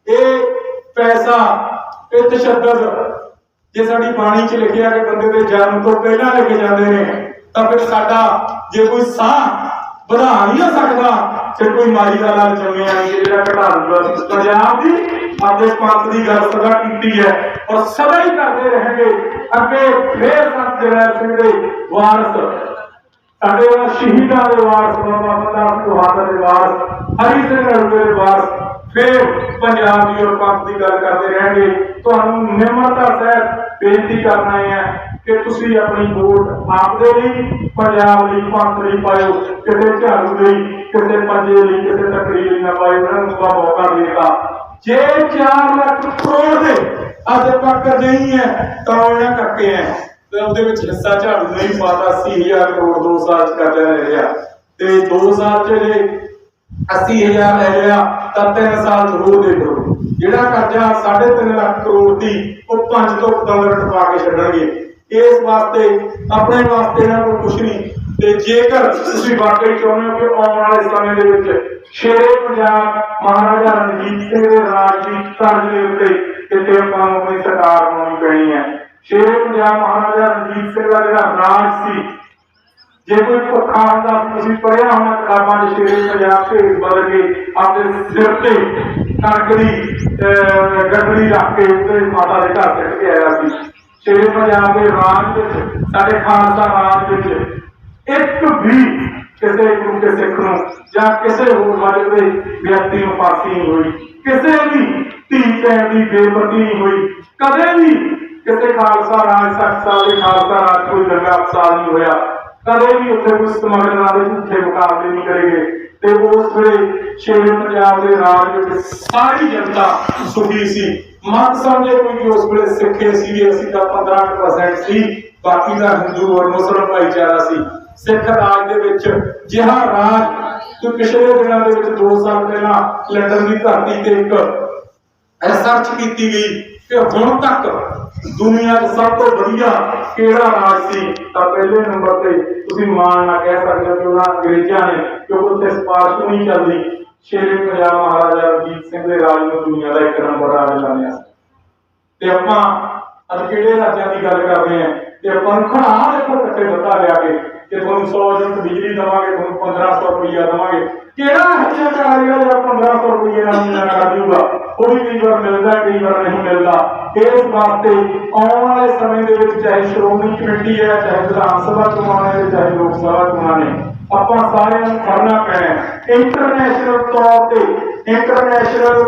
ਇਹ ਪੈਸਾ ਇਹ ਤਸ਼ੱਦਦ ਜੇ ਸਾਡੀ ਬਾਣੀ 'ਚ ਲਿਖਿਆ ਕਿ ਬੰਦੇ ਦੇ ਜਨਮ ਤੋਂ ਪਹਿਲਾਂ ਲੈ ਜਾਂਦੇ ਨੇ, ਤਾਂ ਫਿਰ ਸਾਡਾ ਜੇ ਕੋਈ ਸਾਹ ਵਧਾ ਨਹੀਂ ਸਕਦਾ, ਫਿਰ ਕੋਈ ਮਾਰੀ ਦਾ ਲਾਲ ਜੰਮਿਆ ਨਹੀਂ। ਜਿਹੜਾ ਘਟਾ ਦੂਗਾ ਪੰਜਾਬ ਦੀ ਸਾਡੇ ਪੰਥ ਦੀ ਗੱਲ ਸਦਾ ਕੀਤੀ ਹੈ ਔਰ ਸਦਾ ਹੀ ਕਰਦੇ ਰਹਿਣਗੇ। ਅੱਗੇ ਫੇਰ ਸੰਤ ਜਰਨੈਲ ਸਿੰਘ ਦੇ ਵਾਰਸ, ਸਾਡੇ ਉਹਨਾਂ ਸ਼ਹੀਦਾਂ ਦੇ ਵਾਰਸ ਬਾਬਾ ਬੰਦਾ ਸਿੰਘ ਦੇ ਵਾਰਸ, ਹਰੀ ਸਿੰਘ ਨਲੂਏ ਦੇ ਵਾਰਸ ਫਿਰ ਪੰਜਾਬ ਦੀ ਔਰ ਪੰਥ ਦੀ ਗੱਲ ਕਰਦੇ ਰਹਿਣਗੇ। ਤੁਹਾਨੂੰ ਨਿਮਰਤਾ ਸਹਿਤ ਬੇਨਤੀ ਕਰਨਾ ਹੈ ਕਿ ਤੁਸੀਂ ਆਪਣੀ ਵੋਟ ਆਪਦੇ ਲਈ, ਪੰਜਾਬ ਲਈ ਪੰਥ ਲਈ ਪਾਇਓ। ਕਿਸੇ ਝਾੜੂ ਲਈ ਕਿਸੇ ਪੰਜੇ ਲਈ ਕਿਸੇ ਤਕਰੀਰ ਲਈ ਨਾ ਪਾਇਓ। ਉਹਨਾਂ ਨੂੰ ਤਾਂ ਮੌਕਾ ਦੇਤਾ। ਜੇ 4 ਲੱਖ ਕਰੋੜ ਦੇ ਅੱਜ ਤੱਕ ਨਹੀਂ ਹੈ, ਤਾਂ ਉਹਨਾਂ ਕਰਕੇ ਹੈ। ਤੇ ਉਹਦੇ ਵਿੱਚ ਹਿੱਸਾ ਝਾੜੂ ਨਹੀਂ ਪਾਤਾ 80000 ਕਰੋੜ 2 ਸਾਲ ਚ ਕਰਜ਼ਾ ਲੈ ਲਿਆ ਤੇ 2 ਸਾਲ ਚ ਜੇ 80000 ਲੈ ਲਿਆ, ਤਾਂ 3 ਸਾਲ ਚ ਦੇ ਦਿਓ। ਜਿਹੜਾ ਕਰਜ਼ਾ 3.5 ਲੱਖ ਕਰੋੜ ਦੀ, ਉਹ 5 ਤੋਂ 15 ਪਾ ਕੇ ਛੱਡਣਗੇ। ਇਸ ਵਾਸਤੇ, ਆਪਣੇ ਵਾਸਤੇ ਇਹਨਾਂ ਕੋਲ ਕੁਝ ਨਹੀਂ। ਤੇ ਜੇਕਰ ਤੁਸੀਂ ਵਾਕਈ ਚਾਹੁੰਦੇ ਹੋ ਕਿ ਆਉਣ ਵਾਲੇ ਸਮੇਂ ਦੇ ਵਿੱਚ ਸ਼ੇਰੇ ਪੰਜਾਬ ਮਹਾਰਾਜਾ ਰਣਜੀਤ ਸਿੰਘ ਦੇ ਰਾਜ ਦੀ ਤਰਜ਼ ਦੇ ਉੱਤੇ ਕਿਤੇ ਆਪਾਂ ਨੂੰ ਸਰਕਾਰ ਬਣਾਉਣੀ ਪੈਣੀ ਹੈ। ਸ਼ੇਰੇ ਪੰਜਾਬ ਮਹਾਰਾਜਾ ਰਣਜੀਤ ਸਿੰਘ ਦਾ ਜਿਹੜਾ ਰਾਜ ਸੀ ਜੇ ਕੋਈ ਭੁੱਖਾ ਹੁੰਦਾ ਤੁਸੀਂ ਪੜਿਆ ਹੋਣਾ ਕਿਤਾਬਾਂ ਦੇ ਸ਼ੇਰੇ ਪੰਜਾਬ ਭੇਦ ਬਦਲ ਕੇ ਆਪਣੇ ਸਿਰ ਤੇ ਕਣਕ ਦੀ ਅਹ, ਰੱਖ ਕੇ ਉੱਤੇ ਮਾਤਾ ਦੇ ਘਰ ਸਿੱਟ ਕੇ ਆਇਆ ਸੀ। ਸ਼ੇਰੇ ਪੰਜਾਬ ਦੇ ਰਾਜ ਵਿੱਚ ਸਾਡੇ ਖਾਲਸਾ ਰਾਜ ਵਿੱਚ ਇੱਕ ਵੀ ਕਿਸੇ ਗੁਰੂ ਕੇ ਸਿੱਖ ਨੂੰ ਜਾਂ ਕਿਸੇ ਹੋਰ ਮਜ਼ਹਬ ਦੇ ਵਿਅਕਤੀ ਨੂੰ ਫਾਂਸੀ ਨਹੀਂ ਹੋਈ। ਕਿਸੇ ਵੀ ਧੀ ਭੈਣ ਦੀ ਬੇਪਤੀ ਨਹੀਂ ਹੋਈ। ਕਦੇ ਵੀ ਕਿਸੇ ਖਾਲਸਾ ਰਾਜ ਸੱਤ ਸਾਲ ਦੇ ਖਾਲਸਾ ਰਾਜ ਕੋਈ ਦੰਗਾ ਫਸਾਦ ਨਹੀਂ ਹੋਇਆ। ਕਦੇ ਵੀ ਉੱਥੇ ਕੋਈ ਸਮਗਲਰਾਂ ਦੇ ਝੂਠੇ ਮੁਕਾਬਲੇ ਨਹੀਂ ਕਰੇਗੇ ਤੇ ਉਸ ਵੇਲੇ ਸ਼ੇਰ ਪੰਜਾਬ ਦੇ ਰਾਜ ਵਿੱਚ ਸਾਰੀ ਜਨਤਾ ਸੁਖੀ ਸੀ। ਮਤ ਸਮਝੇ ਕੋਈ ਉਸ ਵੇਲੇ ਸਿੱਖੇ ਸੀ ਅਸੀਂ ਤਾਂ 15% ਸੀ, ਬਾਕੀ ਦਾ ਹਿੰਦੂ ਔਰ ਮੁਸਲਮਾਨ ਭਾਈਚਾਰਾ ਸੀ। ਸਿੱਖ ਰਾਜ ਦੇ ਵਿੱਚ ਜਿਹਾ ਰਾਜ ਜੋ ਪਿਛਲੇ ਦਿਨਾਂ ਦੇ ਵਿੱਚ 2 ਸਾਲ ਪਹਿਲਾਂ ਲੰਡਨ ਦੀ ਧਰਤੀ ਤੇ ਇੱਕ ਰਿਸਰਚ ਕੀਤੀ ਗਈ। ਕਿ ਹੁਣ ਤੱਕ ਦੁਨੀਆ 'ਚ ਸਭ ਤੋਂ ਵਧੀਆ ਕਿਹੜਾ ਰਾਜ ਸੀ? ਤਾਂ ਪਹਿਲੇ ਨੰਬਰ ਤੇ ਤੁਸੀਂ ਮਾਣ ਨਾਲ ਕਹਿ ਸਕਦੇ ਕਿ ਉਹਨਾਂ ਅੰਗਰੇਜ਼ਾਂ ਨੇ ਕਿਉਂਕਿ ਉੱਥੇ ਸਪਾਰਸ਼ ਨਹੀਂ ਚੱਲਦੀ। ਸ਼ੇਰੇ ਪੰਜਾਬ ਮਹਾਰਾਜਾ ਰਣਜੀਤ ਸਿੰਘ ਦੇ ਰਾਜ ਨੂੰ ਦੁਨੀਆ ਦਾ ਇੱਕ ਨੰਬਰ ਰਾਜ ਲਾਣਿਆ ਤੇ ਆਪਾਂ ਅੱਜ ਕਿਹੜੇ ਰਾਜਾਂ ਦੀ ਗੱਲ ਕਰ ਰਹੇ ਹਾਂ? ਤੇ ਆਪਾਂ ਨੂੰ ਖੜਾ ਦੇਖੋ ਇਕੱਠੇ ਬੱਤਾ ਲਿਆ ਕੇ ਕਿ ਤੁਹਾਨੂੰ 100 ਯੂਨਿਟ ਬਿਜਲੀ ਦਵਾਂਗੇ, ਤੁਹਾਨੂੰ 1500 ਰੁਪਈਆ ਦਵਾਂਗੇ। ਕਿਹੜਾ ਹੱਥਾਂ ਚ ਆ ਰਿਹਾ ਜਿਹੜਾ 1500 ਰੁਪਈਆ ਨਾਲ ਨਾ ਕਰ ਦੂਗਾ ਉਹ ਵੀ ਕਈ ਵਾਰ ਮਿਲਦਾ, ਕਈ ਵਾਰ ਨਹੀਂ ਮਿਲਦਾ। ਇਸ ਵਾਸਤੇ ਆਉਣ ਵਾਲੇ ਸਮੇਂ ਦੇ ਵਿੱਚ ਚਾਹੇ ਸ਼੍ਰੋਮਣੀ ਕਮੇਟੀ ਹੈ, ਚਾਹੇ ਵਿਧਾਨ ਸਭਾ ਚੋਣਾਂ ਹੈ ਚਾਹੇ ਲੋਕ ਸਭਾ ਚੋਣਾਂ ਨੇ, ਆਪਾਂ ਸਾਰਿਆਂ ਨੂੰ ਕਰਨਾ ਪੈਣਾ ਇੰਟਰਨੈਸ਼ਨਲ ਤੌਰ ਤੇ ਇੰਟਰਨੈਸ਼ਨਲ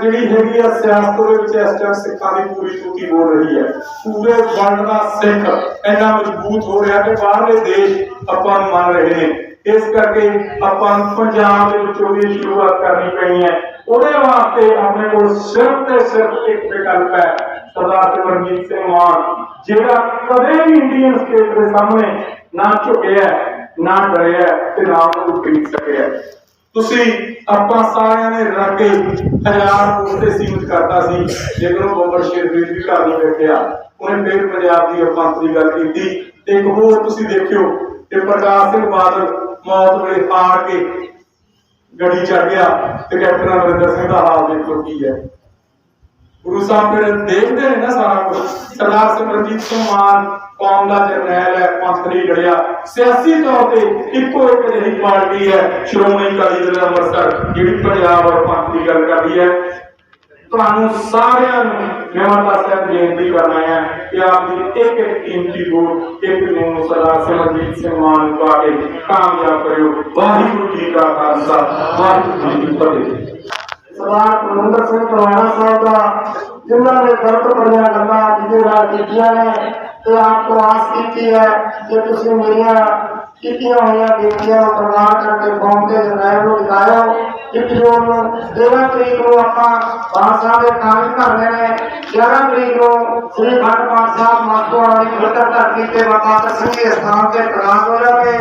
ਜਿਹੜੀ ਹੈਗੀ ਆ ਸਿਆਸਤ ਦੇ ਵਿੱਚ ਇਸ ਟਾਈਮ ਸਿੱਖਾਂ ਦੀ ਪੂਰੀ ਚੁੱਕੀ ਬੋਲ ਰਹੀ ਹੈ। ਪੂਰੇ ਵਰਲਡ ਦਾ ਸਿੱਖ ਇੰਨਾ ਮਜ਼ਬੂਤ ਹੋ ਰਿਹਾ ਕਿ ਬਾਹਰਲੇ ਦੇਸ਼ ਆਪਾਂ ਮੰਨ ਰਹੇ ਨੇ। ਇਸ ਕਰਕੇ ਆਪਾਂ ਪੰਜਾਬ ਦੇ ਵਿੱਚੋਂ ਵੀ ਸ਼ੁਰੂਆਤ ਕਰਨੀ ਪੈਣੀ ਹੈ। ਉਹਦੇ ਵਾਸਤੇ ਆਪਣੇ ਕੋਲ ਸਿਰਫ ਤੇ ਸਿਰਫ ਇੱਕ ਵਿਕਲਪ ਹੈ, ਸਰਦਾਰ ਸਿਮਰਨਜੀਤ ਸਿੰਘ ਮਾਨ, ਜਿਹੜਾ ਕਦੇ ਵੀ ਇੰਡੀਅਨ ਸਟੇਟ ਦੇ ਸਾਹਮਣੇ ਨਾ ਝੁਕਿਆ ਨਾ ਡਰਿਆ ਤੇ ਨਾ ਉਹਨੂੰ ਖਰੀਦ ਸਕਿਆ ਤੁਸੀਂ ਆਪਾਂ ਸਾਰਿਆਂ ਨੇ ਰਲ ਕੇ ਹਜ਼ਾਰ ਵੋਟ ਤੇ ਸੀਮਿਤ ਕਰਤਾ ਸੀ ਲੇਕਿਨ ਉਹ ਬੱਬਰ ਸ਼ੇਰਵੀਰ ਵੀ ਘਰ ਨਹੀਂ ਬੈਠਿਆ ਉਹਨੇ ਫਿਰ ਪੰਜਾਬ ਦੀ ਅਪੰਤ ਦੀ ਗੱਲ ਕੀਤੀ। ਤੇ ਇੱਕ ਹੋਰ ਤੁਸੀਂ ਦੇਖਿਓ ਕਿ ਪ੍ਰਕਾਸ਼ ਸਿੰਘ ਬਾਦਲ ਮੌਤ ਵੇਲੇ ਹਾਰ ਕੇ ਗੱਡੀ ਚੜ ਗਿਆ ਤੇ ਕੈਪਟਨ ਅਮਰਿੰਦਰ ਸਿੰਘ ਦਾ ਹਾਲ ਦੇਖੋ ਕੀ ਹੈ। ਗੁਰੂ ਸਾਹਿਬ ਫਿਰ ਦੇਖਦੇ ਨੇ ਨਾ ਸਾਰਾ ਕੁਝ ਸਰਦਾਰ ਸਿਮਰਜੀਤ ਸਿੰਘ ਮਾਨ ਕੌਮ ਦਾ ਜਰਨੈਲ ਹੈ, ਪੰਥ ਲਈ ਲੜਿਆ ਸਿਆਸੀ ਤੌਰ ਤੇ ਇੱਕੋ ਇੱਕ ਜਿਹੀ ਪਾਰਟੀ ਹੈ, ਸ਼੍ਰੋਮਣੀ ਅਕਾਲੀ ਦਲ ਅੰਮ੍ਰਿਤਸਰ, ਜਿਹੜੀ ਪੰਜਾਬ ਔਰ ਪੰਥ ਦੀ ਗੱਲ ਕਰਦੀ ਹੈ। ਤੁਹਾਨੂੰ ਸਾਰਿਆਂ ਨੂੰ ਮੇਵਾਤਾ ਸਾਹਿਬ ਬੇਨਤੀ ਕਰਨਾ ਹੈ ਕਿ ਆਪ ਦੀ ਇੱਕ ਇੱਕ ਕੀਮਤੀ ਵੋਟ, ਇੱਕ ਨੂੰ ਸਰਦਾਰ ਸਿਮਰਜੀਤ ਸਿੰਘ ਮਾਨ ਪਾ ਕੇ ਕਾਮਯਾਬ ਕਰਿਓ। ਵਾਹਿਗੁਰੂ ਜੀ ਕਾ ਖਾਲਸਾ, ਵਾਹਿਗੁਰੂ ਜੀ ਕੀ ਫਤਿਹ।
ਸਰਦਾਰ ਕੁਲਵਿੰਦਰ ਸਿੰਘ ਪਰਵਾਣਾ ਸਾਹਿਬ ਦਾ, ਜਿਨ੍ਹਾਂ ਨੇ ਦਰਦ ਬੜੀਆਂ ਗੱਲਾਂ ਜਿਹਦੇ ਨਾਲ ਕੀਤੀਆਂ ਨੇ ਤੇ ਆਪ ਤੋਂ ਆਸ ਕੀਤੀ ਹੈ ਕਿ ਤੁਸੀਂ ਮੇਰੀਆਂ ਕੀਤੀਆਂ ਹੋਈਆਂ ਬੇਨਤੀਆਂ ਨੂੰ ਪ੍ਰਵਾਨ ਕਰਕੇ ਕੌਮ ਦੇ ਜਰਨੈਲ ਨੂੰ ਲਿਖਾਇਓ ਇੱਕ ਜੂਨ ਨੂੰ 13 ਤਰੀਕ ਨੂੰ ਆਪਾਂ ਬਾਦਸ਼ਾਹ ਦੇ ਕਾਗਜ਼ ਭਰਨੇ ਨੇ। 11 ਤਰੀਕ ਨੂੰ ਸ੍ਰੀ ਖੰਡ ਪਾਠ ਸਾਹਿਬ ਮਾਸਟਰ ਵਾਲੀ ਪਵਿੱਤਰ ਧਰਤੀ ਤੇ ਬਾਬਾ ਸਿੰਘ ਦੇ ਸਥਾਨ ਤੇ ਪ੍ਰਕਾਸ਼ ਹੋ ਜਾਵੇ।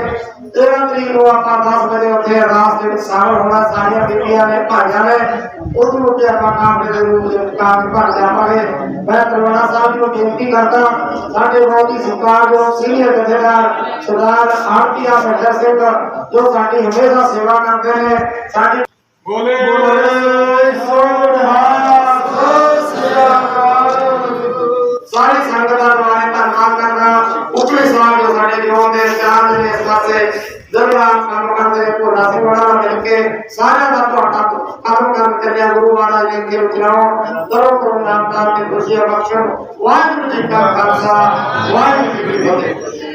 13 ਤਰੀਕ ਨੂੰ ਆਪਾਂ 10 ਵਜੇ ਉੱਥੇ ਅਰਦਾਸ ਦੇ ਸ਼ਾਮਲ ਹੋਣਾ, ਸਾਰੀਆਂ ਬੀਬੀਆਂ ਨੇ, ਭਾਈਆਂ ਨੇ, ਉਹਦੇ ਉੱਤੇ ਆਪਾਂ ਕਾਂਗੜੇ ਦੇ ਰੂਪ ਵਿੱਚ ਕਾਗਜ਼ ਭਰ ਜਾਵਾਂਗੇ। ਮੈਂ ਕਰਵਾਣਾ ਸਾਹਿਬ ਨੂੰ ਬੇਨਤੀ ਕਰਦਾ, ਸਾਡੇ ਬਹੁਤ ਹੀ ਸਤਿਕਾਰਯੋਗ ਸੀਨੀਅਰ ਜਥੇਦਾਰ ਸਰਦਾਰ ਆਰਤੀਆ ਮਹਿੰਦਰ ਸਿੰਘ, ਜੋ ਸਾਡੀ ਹਮੇਸ਼ਾ ਸੇਵਾ ਕਰਦੇ ਨੇ, ਸਾਡੀ
ਬੋਲੇ
ਸੋ ਨਿਹਾਲ ਸਤਿ ਸ੍ਰੀ ਅਕਾਲ ਸਾਰੀ ਸੰਗਤਾਂ ਦਾ ਮੈਂ ਧੰਨਵਾਦ ਕਰਦਾ ਉਪਲੇ ਸਾਹਿਬ ਜੋ ਸਾਡੇ ਜੀਵਨ ਦੇ ਚਾਰ ਨੇ ਇਸ ਪਾਸੇ ਦਰਬਾਰ ਕੰਮ ਕਰਦੇ ਨੇ ਮਿਲ ਕੇ ਸਾਰਿਆਂ ਦਾ ਤੁਹਾਡਾ ਕਰਮ ਕਰਮ ਕਰਿਆ, ਗੁਰੂ ਵਾਲਾ ਲੈ ਕੇ ਉਚਰਾਓ ਕਰੋ ਕਰੋ ਦਾ ਤੇ ਖੁਸ਼ੀਆਂ ਬਖਸ਼ੋ ਵਾਹਿਗੁਰੂ ਜੀ ਕਾ ਖਾਲਸਾ, ਵਾਹਿਗੁਰੂ ਜੀ ਕੀ ਫਤਿਹ।